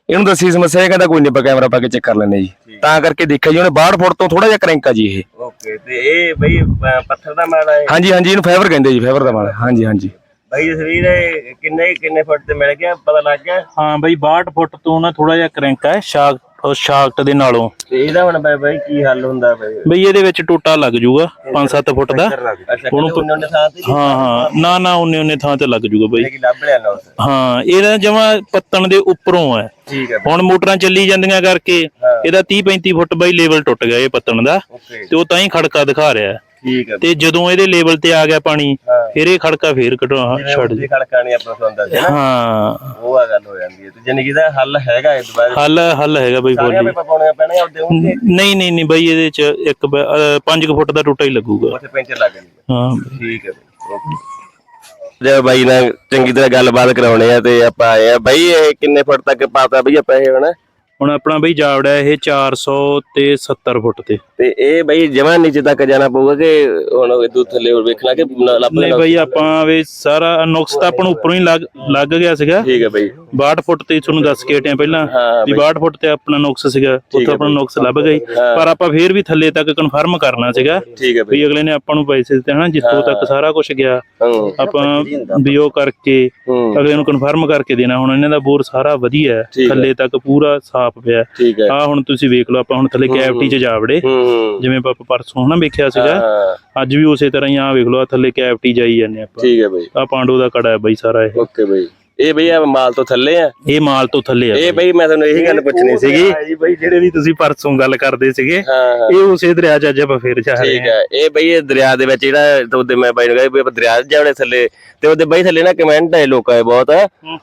ਇਹਨੂੰ ਦੱਸੀ ਸਮੱਸਿਆ ਇਹ ਕਹਿੰਦਾ ਕੋਈ ਨਹੀਂ ਆਪਾਂ ਕੈਮਰਾ ਪਾ ਕੇ ਚੈੱਕ ਕਰ ਲੈਂਦੇ ਜੀ। ਤਾਂ ਕਰਕੇ ਦੇਖਿਆ ਜੀ ਉਹਨੇ 62 ਫੁੱਟ ਤੋਂ ਥੋੜਾ ਜਿਹਾ ਕਰੈਂਕ ਆ ਜੀ ਇਹ। ਓਕੇ ਤੇ ਇਹ ਬਈ ਪੱਥਰ ਦਾ ਮਾਲ ਹੈ ਹਾਂਜੀ ਹਾਂਜੀ ਇਹਨੂੰ ਫਾਈਬਰ ਕਹਿੰਦੇ ਜੀ ਫਾਈਬਰ ਦਾ ਮਾਲ ਹਾਂਜੀ ਹਾਂਜੀ। ਬਈ ਜਸਵੀਰ ਇਹ ਕਿੰਨੇ ਕਿੰਨੇ ਫੁੱਟ ਤੇ ਮਿਲ ਗਿਆ ਪਤਾ ਲੱਗ ਗਿਆ? ਹਾਂ ਬਈ 62 ਫੁੱਟ ਤੋਂ ਨਾ ਥੋੜਾ ਜਿਹਾ ਕਰੈਂਕ ਹੈ ਸ਼ਾਕ ਉਹ ਸ਼ਾਕਟ ਦੇ ਨਾਲੋਂ। ਤੇ ਇਹਦਾ ਹੁਣ ਬਈ ਬਈ ਕੀ ਹੱਲ ਹੁੰਦਾ ਬਈ? ਬਈ ਇਹਦੇ ਵਿੱਚ ਟੋਟਾ ਲੱਗ ਜੂਗਾ 5-7 ਫੁੱਟ ਦਾ। ਅੱਛਾ ਉਹਨਾਂ ਹੀ ਹਾਂ ਹਾਂ। ਨਾ ਨਾ ਉਹਨੇ ਉਹਨੇ ਥਾਂ ਤੇ ਲੱਗ ਜੂਗਾ ਬਈ। ਕਿ ਲੱਭ ਲਿਆ ਨਾ ਉਸ। ਹਾਂ ਇਹਦਾ ਜਮਾ ਪੱਤਣ ਦੇ ਉੱਪਰੋਂ ਹੈ। ਠੀਕ ਹੈ ਹੁਣ ਮੋਟਰਾਂ ਚੱਲੀ ਜਾਂਦੀਆਂ ਕਰਕੇ ਇਹਦਾ 30-35 ਫੁੱਟ ਬਈ ਲੈਵਲ ਟੁੱਟ ਗਿਆ ਇਹ ਪੱਤਣ ਦਾ। ਤੇ ਉਹ ਤਾਂ ਹੀ ਖੜਕਾ ਦਿਖਾ ਰਿਹਾ ਹੈ। ਠੀਕ ਹੈ ਤੇ ਜਦੋਂ ਇਹਦੇ ਲੈਵਲ ਤੇ ਆ ਗਿਆ ਪਾਣੀ ਫਿਰ ਇਹ ਖੜਕਾ ਫੇਰ ਕਢਾ ਛੱਡ ਜੀ ਖੜਕਾ ਨਹੀਂ ਆਪਣਾ ਸੁਣਦਾ ਹਾਂ। ਉਹ ਆ ਗੱਲ। ਜਾਂਦੀ ਹੈ। ਤੇ ਹੱਲ ਹੈਗਾ ਹੱਲ ਹੱਲ ਹੈਗਾ ਬਈ ਸਾਰੀਆਂ ਬੋਲੀ। ਪੇਪਰ ਪਾਉਣੀਆਂ ਪੈਣੀਆਂ ਆਪਦੇ ਉੱਤੇ ਨਹੀਂ ਨਹੀਂ ਨਹੀਂ ਬਈ ਇਹਦੇ ਚ ਇੱਕ 5 ਫੁੱਟ ਦਾ ਟੋਟਾ ਹੀ ਲੱਗੂਗਾ। ਉੱਥੇ ਪੈਂਚਰ ਲੱਗ ਜਾਣੀ ਹਾਂ। ਠੀਕ ਹੈ ਬਈ। ਓਕੇ ਜੇ ਬਾਈ ਨਾਲ ਚੰਗੀ ਤਰ੍ਹਾਂ ਗੱਲਬਾਤ ਕਰਾਉਣੇ ਆ ਤੇ ਆਪਾਂ ਆਏ ਆ। ਬਾਈ ਇਹ ਕਿੰਨੇ ਫੁੱਟ ਤੱਕ ਪਾਤਾ ਬਈ ਆਪਾਂ ਇਹ ਹਨਾ? ਹੁਣ ਆਪਣਾ ਬਈ ਜਾਵੜਾ ਇਹ 400 ਤੇ 70 ਫੁੱਟ ਤੇ। ਤੇ ਇਹ ਬਈ ਜਮਾਂ ਨੀਚੇ ਤੱਕ ਜਾਣਾ ਪਊਗਾ ਕਿ ਹੁਣ ਇਦੋਂ ਥੱਲੇ ਹੋਰ ਵੇਖਣਾ ਕਿ ਲੱਭ ਨਹੀਂ ਬਈ ਆਪਾਂ ਵੀ ਸਾਰਾ ਨੁਕਸ ਤਾਂ ਆਪਾਂ ਨੂੰ ਉੱਪਰੋਂ ਹੀ ਲੱਗ ਗਿਆ ਸੀਗਾ। ਠੀਕ ਹੈ ਬਈ। 62 ਫੁੱਟ ਤੇ ਤੁਹਾਨੂੰ ਦੱਸ ਕੇ ਹਟਿਆ ਪਹਿਲਾਂ ਵੀ 62 ਫੁੱਟ ਤੇ ਆਪਣਾ ਨੁਕਸ ਸੀਗਾ। ਉੱਥੇ ਆਪਣਾ ਨੁਕਸ ਲੱਭ ਗਈ। ਪਰ ਆਪਾਂ ਫੇਰ ਵੀ ਥੱਲੇ ਤੱਕ ਕਨਫਰਮ ਕਰਨਾ ਸੀਗਾ ਠੀਕ ਹੈ ਬਈ। ਵੀ ਅਗਲੇ ਨੇ ਆਪਾਂ ਨੂੰ ਪੈਸੇ ਦਿੱਤੇ ਹਨਾ ਜਿੱਥੋਂ ਤੱਕ ਸਾਰਾ ਕੁਝ ਗਿਆ। ਹਾਂ। ਆਪਾਂ ਵੀ ਉਹ ਕਰਕੇ ਅਗਲੇ ਨੂੰ ਕਨਫਰਮ ਕਰਕੇ ਦੇਣਾ। ਹੁਣ ਇਹਨਾਂ ਦਾ ਬੋਰ ਸਾਰਾ ਵਧੀਆ। ਥੱਲੇ ਤੱਕ ਪੂਰਾ ਸਾਫ਼ ਪਿਆ। ਠੀਕ ਹੈ। ਆ ਹੁਣ ਤੁਸੀਂ ਵੇਖ ਲਓ ਆਪਾਂ ਹੁਣ ਥੱਲੇ ਕੈਵਟੀ 'ਚ ਜਾ ਵੜੇ। ਜਿਵੇਂ ਆਪਾਂ ਪਰਸੋਂ ਹਨਾ ਵੇਖਿਆ ਸੀਗਾ। ਅੱਜ ਵੀ ਉਸੇ ਤਰ੍ਹਾਂ ਹੀ ਆ ਵੇਖ ਲਓ ਆਹ ਥੱਲੇ ਕੈਵਟੀ ਜਾਈ ਜਾਂਦੇ ਆਪਾਂ। ਠੀਕ ਹੈ ਬਈ। ਆ ਪਾਂਡੋ ਦਾ ਕੜਾ ਹੈ ਬਈ ਸਾਰਾ ਇਹ। ਓਕੇ ਬਈ। ਇਹ ਬਈ ਆ ਮਾਲ ਤੋਂ ਥੱਲੇ ਆ। ਇਹ ਮਾਲ ਤੋਂ ਥੱਲੇ ਆ ਇਹ ਬਈ। ਮੈਂ ਤੁਹਾਨੂੰ ਇਹੀ ਗੱਲ ਪੁੱਛਣੀ ਸੀਗੀ। ਜੀ ਬਈ ਜਿਹੜੇ ਵੀ ਤੁਸੀਂ ਪਰਸੋਂ ਗੱਲ ਕਰਦੇ ਸੀਗੇ ਇਹ ਉਸੇ ਦਰਿਆ 'ਚ ਅੱਜ ਆਪਾਂ ਫੇਰ ਜਾ ਰਹੇ ਠੀਕ ਹੈ। ਇਹ ਬਈ ਇਹ ਦਰਿਆ ਦੇ ਵਿੱਚ ਜਿਹੜਾ ਉਹਦੇ ਮੈਂ ਬਾਈ ਨੂੰ ਕਿਹਾ ਵੀ ਆਪਾਂ ਦਰਿਆ 'ਚ ਜਾਵੜੇ ਥੱਲੇ। ਤੇ ਉਹਦੇ ਬਈ ਥੱਲੇ ਨਾ ਕਮੈਂਟ ਆਏ ਲੋਕਾਂ ਦੇ ਬਹੁਤ।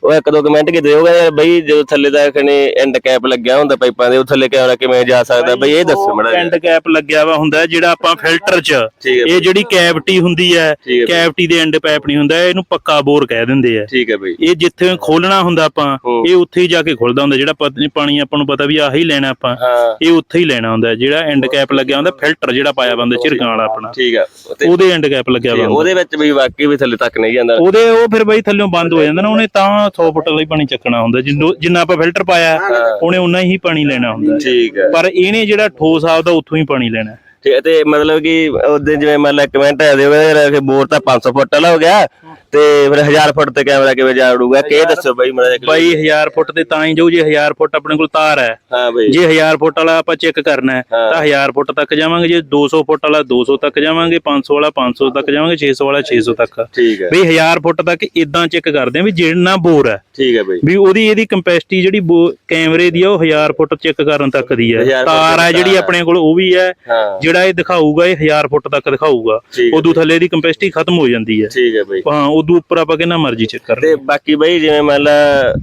ਉਹ ਇੱਕ ਦੋ ਕਮੈਂਟ ਕੀਤੇ ਉਹ ਕਹਿੰਦੇ ਬਈ ਜਦੋਂ ਥੱਲੇ ਦਾ ਖਣੇ ਐਂਡ ਕੈਪ ਲੱਗਿਆ ਹੁੰਦਾ ਪਾਈਪਾਂ ਦੇ ਉਹ ਥੱਲੇ ਕੈਮਰਾ ਕਿਵੇਂ ਜਾ ਸਕਦਾ? ਬਈ ਇਹ ਦੱਸੋ ਮੜਾ ਐਂਡ ਕੈਪ ਲੱਗਿਆ ਵਾ ਹੁੰਦਾ ਜਿਹੜਾ ਆਪਾਂ ਫਿਲਟਰ 'ਚ ਇਹ ਜਿਹੜੀ ਕੈਵਿਟੀ ਹੁੰਦੀ ਹੈ ਕੈਵਿਟੀ ਦੇ ਐਂਡ ਪਾਈਪ ਨਹੀਂ ਹੁੰਦਾ ਇਹਨੂੰ ਪੱਕਾ ਬੋਰ ਕਹਿ ਦਿੰਦੇ ਆ। ਠੀਕ ਹੈ ਬਈ। ਇਹ ਜਿੱਥੇ ਖੋਲਣਾ ਹੁੰਦਾ ਆਪਾਂ। ਇਹ ਉੱਥੇ ਹੀ ਜਾ ਕੇ ਖੁੱਲਦਾ ਹੁੰਦਾ ਜਿਹੜਾ ਪਾਣੀ ਆਪਾਂ ਨੂੰ ਪਤਾ ਵੀ ਆਹੀ ਲੈਣਾ ਆਪਾਂ। ਇਹ ਉੱਥੇ ਹੀ ਲੈਣਾ ਹੁੰਦਾ ਜਿਹੜਾ ਐਂਡ ਕੈਪ ਲੱਗਿਆ ਹੁੰਦਾ ਫਿਲਟਰ ਜਿਹੜਾ ਪਾਇਆ ਬੰਦਾ ਝਿਰਕਾਂ ਵਾਲਾ ਆਪਣਾ। ਠੀਕ ਆ ਉਹਦੇ ਐਂਡ ਕੈਪ ਲੱਗਿਆ ਹੁੰਦਾ। ਉਹਦੇ ਵਿੱਚ ਵੀ ਵਾਕਈ ਵੀ ਥੱਲੇ ਤੱਕ ਨਹੀਂ ਜਾਂਦਾ। ਉਹਦੇ ਉਹ ਫਿਰ ਬਈ ਥੱਲਿਓਂ ਬੰਦ ਹੋ ਜਾਂਦਾ ਨਾ ਉਹਨੇ ਤਾਂ 100 ਫੁੱਟ ਲਈ ਪਾਣੀ ਚੱਕਣਾ ਹੁੰਦਾ ਜਿੰਨੋ- ਜਿੰਨਾ ਆਪਾਂ ਫਿਲਟਰ ਪਾਇਆ ਉਹਨੇ ਉਨਾ ਹੀ ਪਾਣੀ ਲੈਣਾ ਹੁੰਦਾ। ਠੀਕ ਹੈ ਪਰ ਇਹਨੇ ਜਿਹੜਾ ਠੋਸ ਆਪਦਾ ਉੱਥੋਂ ਹੀ ਪਾਣੀ ਲੈਣਾ। ਠੀਕ ਹੈ ਤੇ ਮਤਲਬ ਕਿ ਉਹਦੇ ਜਿਵੇਂ ਮੰਨ ਲਾ ਕਮੈਂਟ ਆ ਦੇ ਕਿ ਬੋਰ ਤਾਂ 500 ਫੁੱਟ ਵਾਲਾ ਹੋ ਗਿਆ ਤੇ ਫਿਰ 1000 ਫੁੱਟ ਤੇ ਕੈਮਰਾ ਕਿਵੇਂ ਜਾ ਉੜੂਗਾ ਕਿ ਦੱਸੋ ਬਈ ਮੜਾ ਬਾਈ 1000 ਫੁੱਟ ਤੇ ਤਾਂ ਹੀ ਜਾਊ ਜੇ 1000 ਫੁੱਟ ਆਪਣੇ ਕੋਲ ਤਾਰ ਹੈ। ਹਾਂ ਬਈ। ਜੇ 1000 ਫੁੱਟ ਵਾਲਾ ਆਪਾਂ ਚੈੱਕ ਕਰਨਾ ਹੈ। ਤਾਂ 1000 ਫੁੱਟ ਤੱਕ ਜਾਵਾਂਗੇ ਜੇ 200 ਫੁੱਟ ਵਾਲਾ 200 ਤੱਕ ਜਾਵਾਂਗੇ 500 ਵਾਲਾ 500 ਤੱਕ ਜਾਵਾਂਗੇ 600 ਵਾਲਾ 600 ਤੱਕ। ਠੀਕ ਹੈ। ਬਈ 1000 ਫੁੱਟ ਤੱਕ ਇਦਾਂ ਚੈੱਕ ਕਰਦੇ ਆ ਵੀ ਜਿੰਨਾ ਬੋਰ ਹੈ। ਠੀਕ ਹੈ ਬਈ। ਵੀ ਉਹਦੀ ਇਹਦੀ ਕੰਪੈਸਿਟੀ ਜਿਹੜੀ ਕੈਮਰੇ ਦੀ ਆ ਉਹ 1000 ਫੁੱਟ ਚੈੱਕ ਕਰਨ ਤੱਕ ਦੀ ਹੈ। 1000 ਫੁੱਟ ਤਾਰ ਹੈ ਜਿਹੜੀ ਆਪਣੇ ਕੋਲ ਉਹ ਵੀ ਹੈ। ਹਾਂ। ਜਿਹੜਾ ਇਹ ਦਿਖਾਊਗਾ ਇਹ 1000 ਫੁੱਟ ਤੱਕ ਦਿਖਾਊਗਾ ਠੀਕ ਹੈ ਉਦੋਂ ਥੱਲੇ ਦੀ ਕੰਪੈਸਿਟੀ ਖਤਮ ਹੋ ਜਾਂਦੀ ਹੈ। ਠੀਕ ਹੈ ਬਈ। ਹਾਂ ਉਦੋਂ ਉੱਪਰ ਆਪਾਂ ਕਿੰਨਾ ਮਰਜ਼ੀ ਚੈੱਕ ਕਰ ਤੇ ਬਾਕੀ ਬਈ ਜਿਵੇਂ ਮੰਨ ਲਾ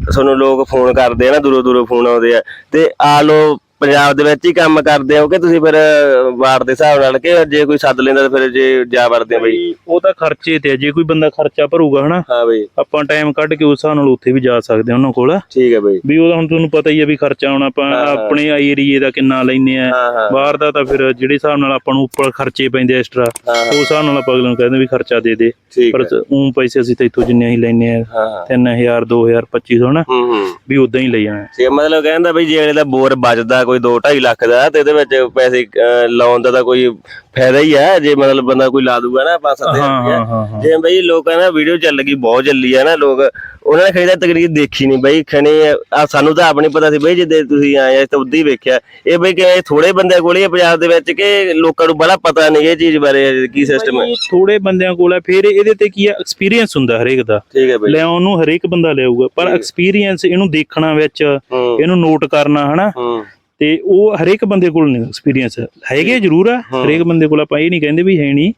ਤੁਹਾਨੂੰ ਲੋਕ ਫੋਨ ਕਰਦੇ ਆ ਨਾ ਦੂਰੋਂ ਦੂਰੋਂ ਫੋਨ ਆਉਂਦੇ ਆ ਤੇ ਆ ਲੋ ਪੰਜਾਬ ਦੇ ਵਿੱਚ ਹੀ ਕੰਮ ਕਰਦੇ ਹੋ ਕਿ ਤੁਸੀਂ ਫਿਰ ਵਾਰਡ ਦੇ ਹਿਸਾਬ ਨਾਲ ਕਿ ਜੇ ਕੋਈ ਸੱਦ ਲੈਂਦਾ ਤਾਂ ਫਿਰ ਜੇ ਜਾ ਵੜਦੇ ਆ ਬਈ? ਉਹ ਤਾਂ ਖਰਚੇ ਤੇ ਹੈ ਜੇ ਕੋਈ ਬੰਦਾ ਖਰਚਾ ਭਰੂਗਾ ਹਨਾ ਹਾਂ ਬਈ। ਆਪਾਂ ਟਾਈਮ ਕੱਢ ਕੇ ਉਸ ਹਿਸਾਬ ਨਾਲ ਉੱਥੇ ਵੀ ਜਾ ਸਕਦੇ ਹਾਂ ਉਹਨਾਂ ਕੋਲ। ਠੀਕ ਹੈ ਬਈ। ਵੀ ਉਹਦਾ ਹੁਣ ਤੁਹਾਨੂੰ ਪਤਾ ਹੀ ਹੈ ਵੀ ਖਰਚਾ ਹੁਣ ਆਪਾਂ ਆਪਣੇ ਏਰੀਏ ਦਾ ਕਿੰਨਾ ਲੈਨੇ ਆ। ਹਾਂ ਹਾਂ। ਬਾਹਰ ਦਾ ਤਾਂ ਫਿਰ ਜਿਹੜੇ ਹਿਸਾਬ ਨਾਲ ਆਪਾਂ ਨੂੰ ਉੱਪਰ ਖਰਚੇ ਪੈਂਦੇ ਐਕਸਟਰਾ ਹਾਂ ਉਸ ਹਿਸਾਬ ਨਾਲ ਆਪਾਂ ਅਗਲੇ ਨੂੰ ਕਹਿੰਦੇ ਵੀ ਖਰਚਾ ਦੇ ਦੇ। ਠੀਕ ਪਰ ਹੈ। ਉਹ ਪੈਸੇ ਅਸੀਂ ਤਾਂ ਇੱਥੋਂ ਜਿੰਨੇ ਹੀ ਲੈਨੇ ਆ ਹਾਂ ਹਾਂ। 3000 2000 2500 ਨਾ ਹੂੰ ਹੂੰ। ਵੀ ਉਦਾਂ ਹੀ ਲਈ ਜਾਣਾ। ਠੀਕ ਹੈ, ਮਤਲਬ ਕਹਿੰਦਾ ਬਈ ਜੇ ਅਗਲੇ ਦਾ ਬੋਰ ਬਚਦਾ ਕੋਈ 2.5 ਲੱਖ ਦਾ ਤੇ ਇਹਦੇ ਵਿੱਚ ਪੈਸੇ ਲਾਉਣ ਦਾ ਤਾਂ ਕੋਈ ਫਾਇਦਾ ਹੀ ਹੈ। ਜੇ ਮਤਲਬ ਬੰਦਾ ਕੋਈ ਲਾ ਦੂਗਾ ਨਾ 5-7000 ਹਾਂ ਰੁਪਇਆ ਹਾਂ ਹਾਂ ਹਾਂ। ਜਿਵੇਂ ਬਈ ਲੋਕਾਂ ਨਾ ਵੀਡੀਓ ਚੱਲ ਗਈ ਬਹੁਤ ਚੱਲੀ ਆ ਨਾ ਲੋਕ। ਉਹਨਾਂ ਨੇ ਖਰੀਦਾ ਤਕਰੀਰ ਦੇਖੀ ਨਹੀਂ ਬਈ ਖਣੇ ਆ ਸਾਨੂੰ ਤਾਂ ਆਪ ਨਹੀਂ ਪਤਾ ਸੀ ਬਈ ਜਿੱਦੇ ਤੁਸੀਂ ਆਏ ਆ ਤਾਂ ਉਦੋਂ ਹੀ ਵੇਖਿਆ। ਇਹ ਬਈ ਕਿ ਥੋੜੇ ਬੰਦਿਆਂ ਕੋਲ ਹੀ ਪੰਜਾਬ ਦੇ ਵਿੱਚ ਕਿ ਲੋਕਾਂ ਨੂੰ ਬੜਾ ਪਤਾ ਨਹੀਂ ਇਹ ਚੀਜ਼ ਬਾਰੇ ਕੀ ਸਿਸਟਮ ਹੈ। ਥੋੜੇ ਬੰਦਿਆਂ ਕੋਲ ਹੈ ਫਿਰ ਇਹਦੇ ਤੇ ਕੀ ਹੈ ਐਕਸਪੀਰੀਅੰਸ ਹੁੰਦਾ ਹਰੇਕ ਦਾ। ਠੀਕ ਹੈ ਬਈ। ਲਿਆਉਣ ਨੂੰ ਹਰੇਕ ਬੰਦਾ ਲਿਆਊਗਾ ਪਰ ਐਕਸਪੀਰੀਅੰਸ ਇਹਨੂੰ ਦੇਖਣਾ ਵਿੱਚ ਹੂੰ। ਇਹਨੂੰ ਨੋਟ ਕਰਨਾ ਹਨਾ? ਹੂੰ। ਤੇ ਉਹ ਹਰੇਕ ਬੰਦੇ ਕੋਲ ਨਹੀਂ ਐਕਸਪੀਰੀਅੰਸ ਹੈਗੇ ਜ਼ਰੂਰ ਆ ਹਰੇਕ ਬੰਦੇ ਕੋਲ ਆਪਾਂ ਇਹ ਨਹੀਂ ਕਹਿੰਦੇ ਵੀ ਹੈ ਨਹੀਂ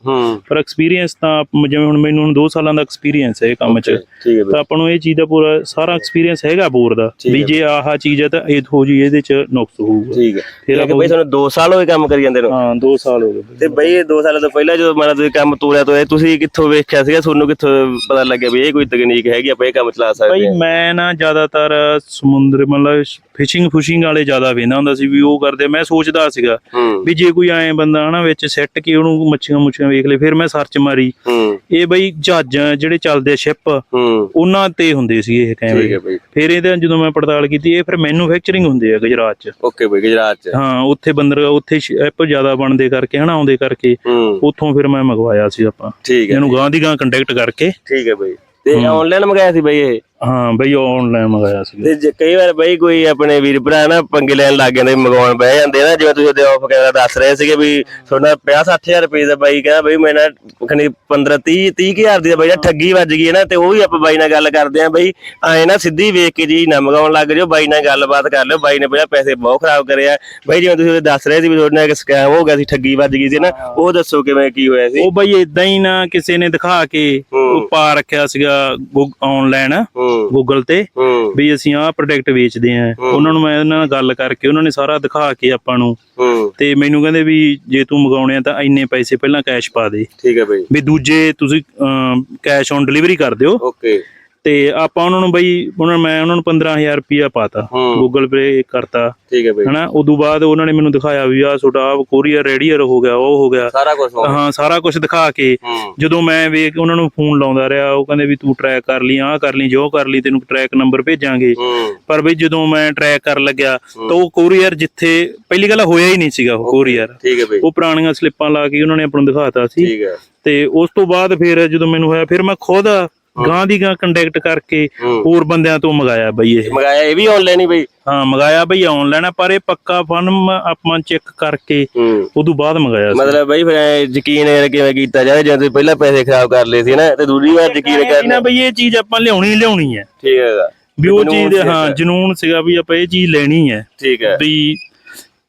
ਪਰ ਐਕਸਪੀਰੀਅੰਸ ਤਾਂ ਜਿਵੇਂ ਹੁਣ ਮੈਨੂੰ ਹੁਣ 2 ਸਾਲਾਂ ਦਾ ਐਕਸਪੀਰੀਅੰਸ ਹੈ ਇਹ ਕੰਮ 'ਚ ਬਈ ਤਾਂ ਆਪਾਂ ਨੂੰ ਇਹ ਚੀਜ਼ ਦਾ ਪੂਰਾ ਸਾਰਾ ਐਕਸਪੀਰੀਅੰਸ ਹੈਗਾ ਬੋਰ ਦਾ ਵੀ। ਜੇ ਆਹ ਚੀਜ਼ ਹੈ ਤਾਂ ਇਹ ਹੋ ਜੀ ਇਹਦੇ 'ਚ ਨੁਕਸ ਹੋਊਗਾ। ਠੀਕ ਹੈ। ਫਿਰ ਆਪਾਂ ਬਈ ਤੁਹਾਨੂੰ 2 ਸਾਲ ਹੋਏ ਕੰਮ ਕਰੀ ਜਾਂਦੇ ਨੂੰ। ਹਾਂ 2 ਸਾਲ ਹੋ ਗਏ। ਤੇ ਬਈ ਇਹ 2 ਸਾਲਾਂ ਤੋਂ ਪਹਿਲਾਂ ਜਦੋਂ ਮਾਰਾ ਤੁਸੀਂ ਕੰਮ ਤੋਰਿਆ ਤੋਂ ਇਹ ਤੁਸੀਂ ਕਿੱਥੋਂ ਵੇਖਿਆ ਸੀਗਾ? ਤੁਹਾਨੂੰ ਕਿੱਥੋਂ ਪਤਾ ਲੱਗਿਆ ਵੀ ਇਹ ਕੋਈ ਤਕਨੀਕ ਹੈਗੀ ਆਪਾਂ ਇਹ ਕੰਮ ਚਲਾ ਸਕਦੇ ਹਾਂ? ਮੈਂ ਨਾ ਜ਼ਿਆਦਾਤਰ ਸਮੁੰਦਰ ਮਤਲਬ ਫਿਸ਼ਿੰਗ ਫੁਸ਼ਿੰਗ ਵਾਲੇ ਜ਼ਿਆਦਾ ਵੇਂਦਾ ਹੁੰਦਾ ਸੀ ਵੀ ਉਹ ਕਰਦੇ ਮੈਂ ਸੋਚਦਾ ਸੀਗਾ ਵੀ ਜੇ ਕੋਈ ਐਂ ਬੰਦਾ ਹਨਾ ਵਿੱਚ ਸੈੱਟ ਕੇ ਉਹਨੂੰ ਮੱਛੀਆਂ ਮੁੱਛੀਆਂ ਵੇਖ ਲੇ ਫਿਰ ਮੈਂ ਸਰਚ ਮਾਰੀ। ਇਹ ਬਈ ਜਹਾਜ਼ਾਂ ਜਿਹੜੇ ਚੱਲਦੇ ਸ਼ਿਪ ਉਹਨਾਂ ਤੇ ਹੁੰਦੇ ਸੀ ਇਹ ਕੈਮਰੇ। ਫਿਰ ਇਹਦੇ ਜਦੋਂ ਮੈਂ ਪੜਤਾਲ ਕੀਤੀ ਇਹ ਫਿਰ ਮੈਨੂਫੈਕਚਰਿੰਗ ਹੁੰਦੇ ਆ ਗੁਜਰਾਤ 'ਚ। ਓਕੇ ਬਈ ਗੁਜਰਾਤ ਚ। ਹਾਂ ਉੱਥੇ ਬੰਦਰ ਉੱਥੇ ਸ਼ਿਪ ਜ਼ਿਆਦਾ ਬਣਦੇ ਕਰਕੇ ਹਨਾ ਆਉਂਦੇ ਕਰਕੇ ਉੱਥੋਂ ਫਿਰ ਮੈਂ ਮੰਗਵਾਇਆ ਸੀ ਆਪਾਂ। ਠੀਕ ਹੈ ਇਹਨੂੰ ਗਾਂ ਦੀ ਗਾਂ ਕੰਟੈਕਟ ਕਰਕੇ। ਠੀਕ ਹੈ ਬਈ। ਤੇ ਆਨਲਾਈਨ ਮੰਗਾਇਆ ਸੀ ਬਈ ਇਹ? ਹਾਂ ਬਈ ਆਨਲਾਈਨ ਮੰਗਾਇਆ ਸੀ। ਤੇ ਜੇ ਕਈ ਵਾਰ ਬਈ ਕੋਈ ਆਪਣੇ ਵੀਰ ਭਰਾ ਨਾ ਪੰਗੇ ਲੈਣ ਲੱਗ ਜਾਂਦੇ ਮੰਗਵਾਉਣ ਬਹਿ ਜਾਂਦੇ ਨਾ ਜਿਵੇਂ ਤੁਸੀਂ ਉਹਦੇ ਆਫ ਕੈਮਰਾ ਦੱਸ ਰਹੇ ਸੀਗੇ ਵੀ ਤੁਹਾਡਾ 50 60000 ਰੁਪਏ ਦਾ ਬਾਈ ਕਹਿੰਦਾ ਬਈ ਮੈਂ ਨਾ ਖਣੀ 15 30 30000 ਦੀ ਤਾਂ ਬਾਈ ਨਾ ਠੱਗੀ ਵੱਜ ਗਈ ਹੈ ਨਾ ਤੇ ਉਹ ਵੀ ਆਪਾਂ ਬਾਈ ਨਾਲ ਗੱਲ ਕਰਦੇ ਆਂ ਬਈ ਐ ਨਾ ਸਿੱਧੀ ਵੇਖ ਕੇ ਜੀ ਨਾ ਮੰਗਾਉਣ ਲੱਗ ਜਾਓ ਬਾਈ ਨਾਲ ਗੱਲਬਾਤ ਕਰ ਲਿਓ ਬਾਈ ਨੇ ਪਹਿਲਾਂ ਪੈਸੇ ਬਹੁਤ ਖਰਾਬ ਕਰਿਆ ਬਾਈ ਜਿਵੇਂ ਤੁਸੀਂ ਦੱਸ ਰਹੇ ਸੀ ਵੀ ਤੁਹਾਡੇ ਨਾਲ ਇੱਕ ਸਕੈਮ ਹੋ ਗਿਆ ਸੀ ਠੱਗੀ ਵੱਜ ਗਈ ਸੀ ਨਾ ਉਹ ਦੱਸੋ ਕਿਵੇਂ ਕੀ ਹੋਇਆ ਸੀ? ਉਹ ਬਈ ਇਦਾਂ ਹੀ ਨਾ ਕਿਸੇ ਨੇ ਦਿਖਾ ਕੇ ਉਹ ਪਾ ਰੱਖਿਆ ਸੀਗਾ ਆਨਲਾਈਨ ਗੂਗਲ ਤੇ ਵੀ ਅਸੀਂ ਆਹ ਪ੍ਰੋਡਕਟ ਵੇਚਦੇ ਆਂ ਉਹਨਾਂ ਨੂੰ ਮੈਂ ਉਹਨਾਂ ਨਾਲ ਗੱਲ ਕਰਕੇ ਉਹਨਾਂ ਨੇ ਸਾਰਾ ਦਿਖਾ ਕੇ ਆਪਾਂ ਨੂੰ ਤੇ ਮੈਨੂੰ ਕਹਿੰਦੇ ਵੀ ਜੇ ਤੂੰ ਮੰਗਾਉਣੇ ਆ ਤਾਂ ਇੰਨੇ ਪੈਸੇ ਪਹਿਲਾਂ ਕੈਸ਼ ਪਾ ਦੇ। ਠੀਕ ਹੈ ਬਈ। ਵੀ ਦੂਜੇ ਤੁਸੀਂ ਕੈਸ਼ ਔਨ ਡਿਲੀਵਰੀ ਕਰ ਦਿਓ। ਓਕੇ ਤੇ ਆਪਾਂ ਉਹਨਾਂ ਨੂੰ ਬਈ ਉਹਨਾਂ ਮੈਂ ਉਹਨਾਂ ਨੂੰ 15000 ਰੁਪਇਆ ਪਾਤਾ। ਗੂਗਲ ਪੇ ਕਰਤਾ। ਠੀਕ ਹੈ ਬਈ। ਹਨਾ? ਉਦੋਂ ਬਾਅਦ ਉਹਨਾਂ ਨੇ ਮੈਨੂੰ ਦਿਖਾਇਆ ਵੀ ਆ ਤੁਹਾਡਾ ਕੋਰੀਅਰ ਰੈਡੀਅਰ ਹੋ ਗਿਆ ਉਹ ਹੋ ਗਿਆ। ਸਾਰਾ ਕੁਝ ਹੋ ਹਾਂ ਸਾਰਾ ਕੁਝ ਦਿਖਾ ਕੇ ਜਦੋਂ ਮੈਂ ਵੇਖ ਉਹਨਾਂ ਨੂੰ ਫੋਨ ਲਾਉਂਦਾ ਰਿਹਾ ਉਹ ਕਹਿੰਦੇ ਵੀ ਤੂੰ ਟਰੈਕ ਕਰ ਲਈ ਆਹ ਕਰ ਲਈ ਜੋ ਕਰ ਲਈ ਤੈਨੂੰ ਟਰੈਕ ਨੰਬਰ ਭੇਜਾਂਗੇ। ਪਰ ਬਈ ਜਦੋਂ ਮੈਂ ਟਰੈਕ ਕਰਨ ਲੱਗਿਆ ਤਾਂ ਉਹ ਕੋਰੀਅਰ ਜਿੱਥੇ ਪਹਿਲੀ ਗੱਲ ਹੋਇਆ ਹੀ ਨਹੀਂ ਸੀਗਾ ਉਹ ਕੋਰੀਅਰ ਠੀਕ ਹੈ ਬਈ। ਉਹ ਪੁਰਾਣੀਆਂ ਸਲਿੱਪਾਂ ਲਾ ਕੇ ਉਹਨਾਂ ਨੇ ਆਪਾਂ ਨੂੰ ਦਿਖਾਤਾ ਸੀ। ਠੀਕ ਹੈ। ਤੇ ਉਸ ਤੋਂ ਬਾਅਦ ਫਿਰ ਜਦੋਂ ਮੈਨੂੰ ਹੋਇਆ ਫਿਰ ਮੈਂ ਖੁਦ ਗਾਂ ਦੀ ਗਾਂ ਕੰਟੈਕਟ ਕਰਕੇ ਹੂੰ। ਹੋਰ ਬੰਦਿਆਂ ਤੋਂ ਮੰਗਾਇਆ ਬਈ ਇਹ। ਮੰਗਾਇਆ ਇਹ ਵੀ ਆਨਲਾਈਨ ਹੀ ਬਈ। ਹਾਂ ਮੰਗਾਇਆ ਬਈ ਆਨਲਾਈਨ ਪਰ ਇਹ ਪੱਕਾ ਫਨ ਆਪਾਂ ਚੈੱਕ ਕਰਕੇ ਹੂੰ। ਉਦੋਂ ਬਾਅਦ ਮੰਗਾਇਆ ਮਤਲਬ ਬਈ ਫਿਰ ਯਕੀਨ ਕਿਵੇਂ ਕੀਤਾ ਜਾਵੇ ਜਦੋਂ ਤੁਸੀਂ ਪਹਿਲਾਂ ਪੈਸੇ ਖਰਾਬ ਕਰ ਲਏ ਸੀ ਨਾ ਤੇ ਦੂਜੀ ਵਾਰ ਯਕੀਨ ਕਰਨਾ। ਬਈ ਇਹ ਚੀਜ਼ ਆਪਾਂ ਲਿਆਉਣੀ ਹੀ ਲਿਆਉਣੀ ਹੈ। ਠੀਕ ਹੈਗਾ ਵੀ ਉਹ ਚੀਜ਼ ਹਾਂ। ਜਨੂਨ ਸੀਗਾ ਵੀ ਆਪਾਂ ਇਹ ਚੀਜ਼ ਲੈਣੀ ਹੈ। ਠੀਕ ਹੈ। ਵੀ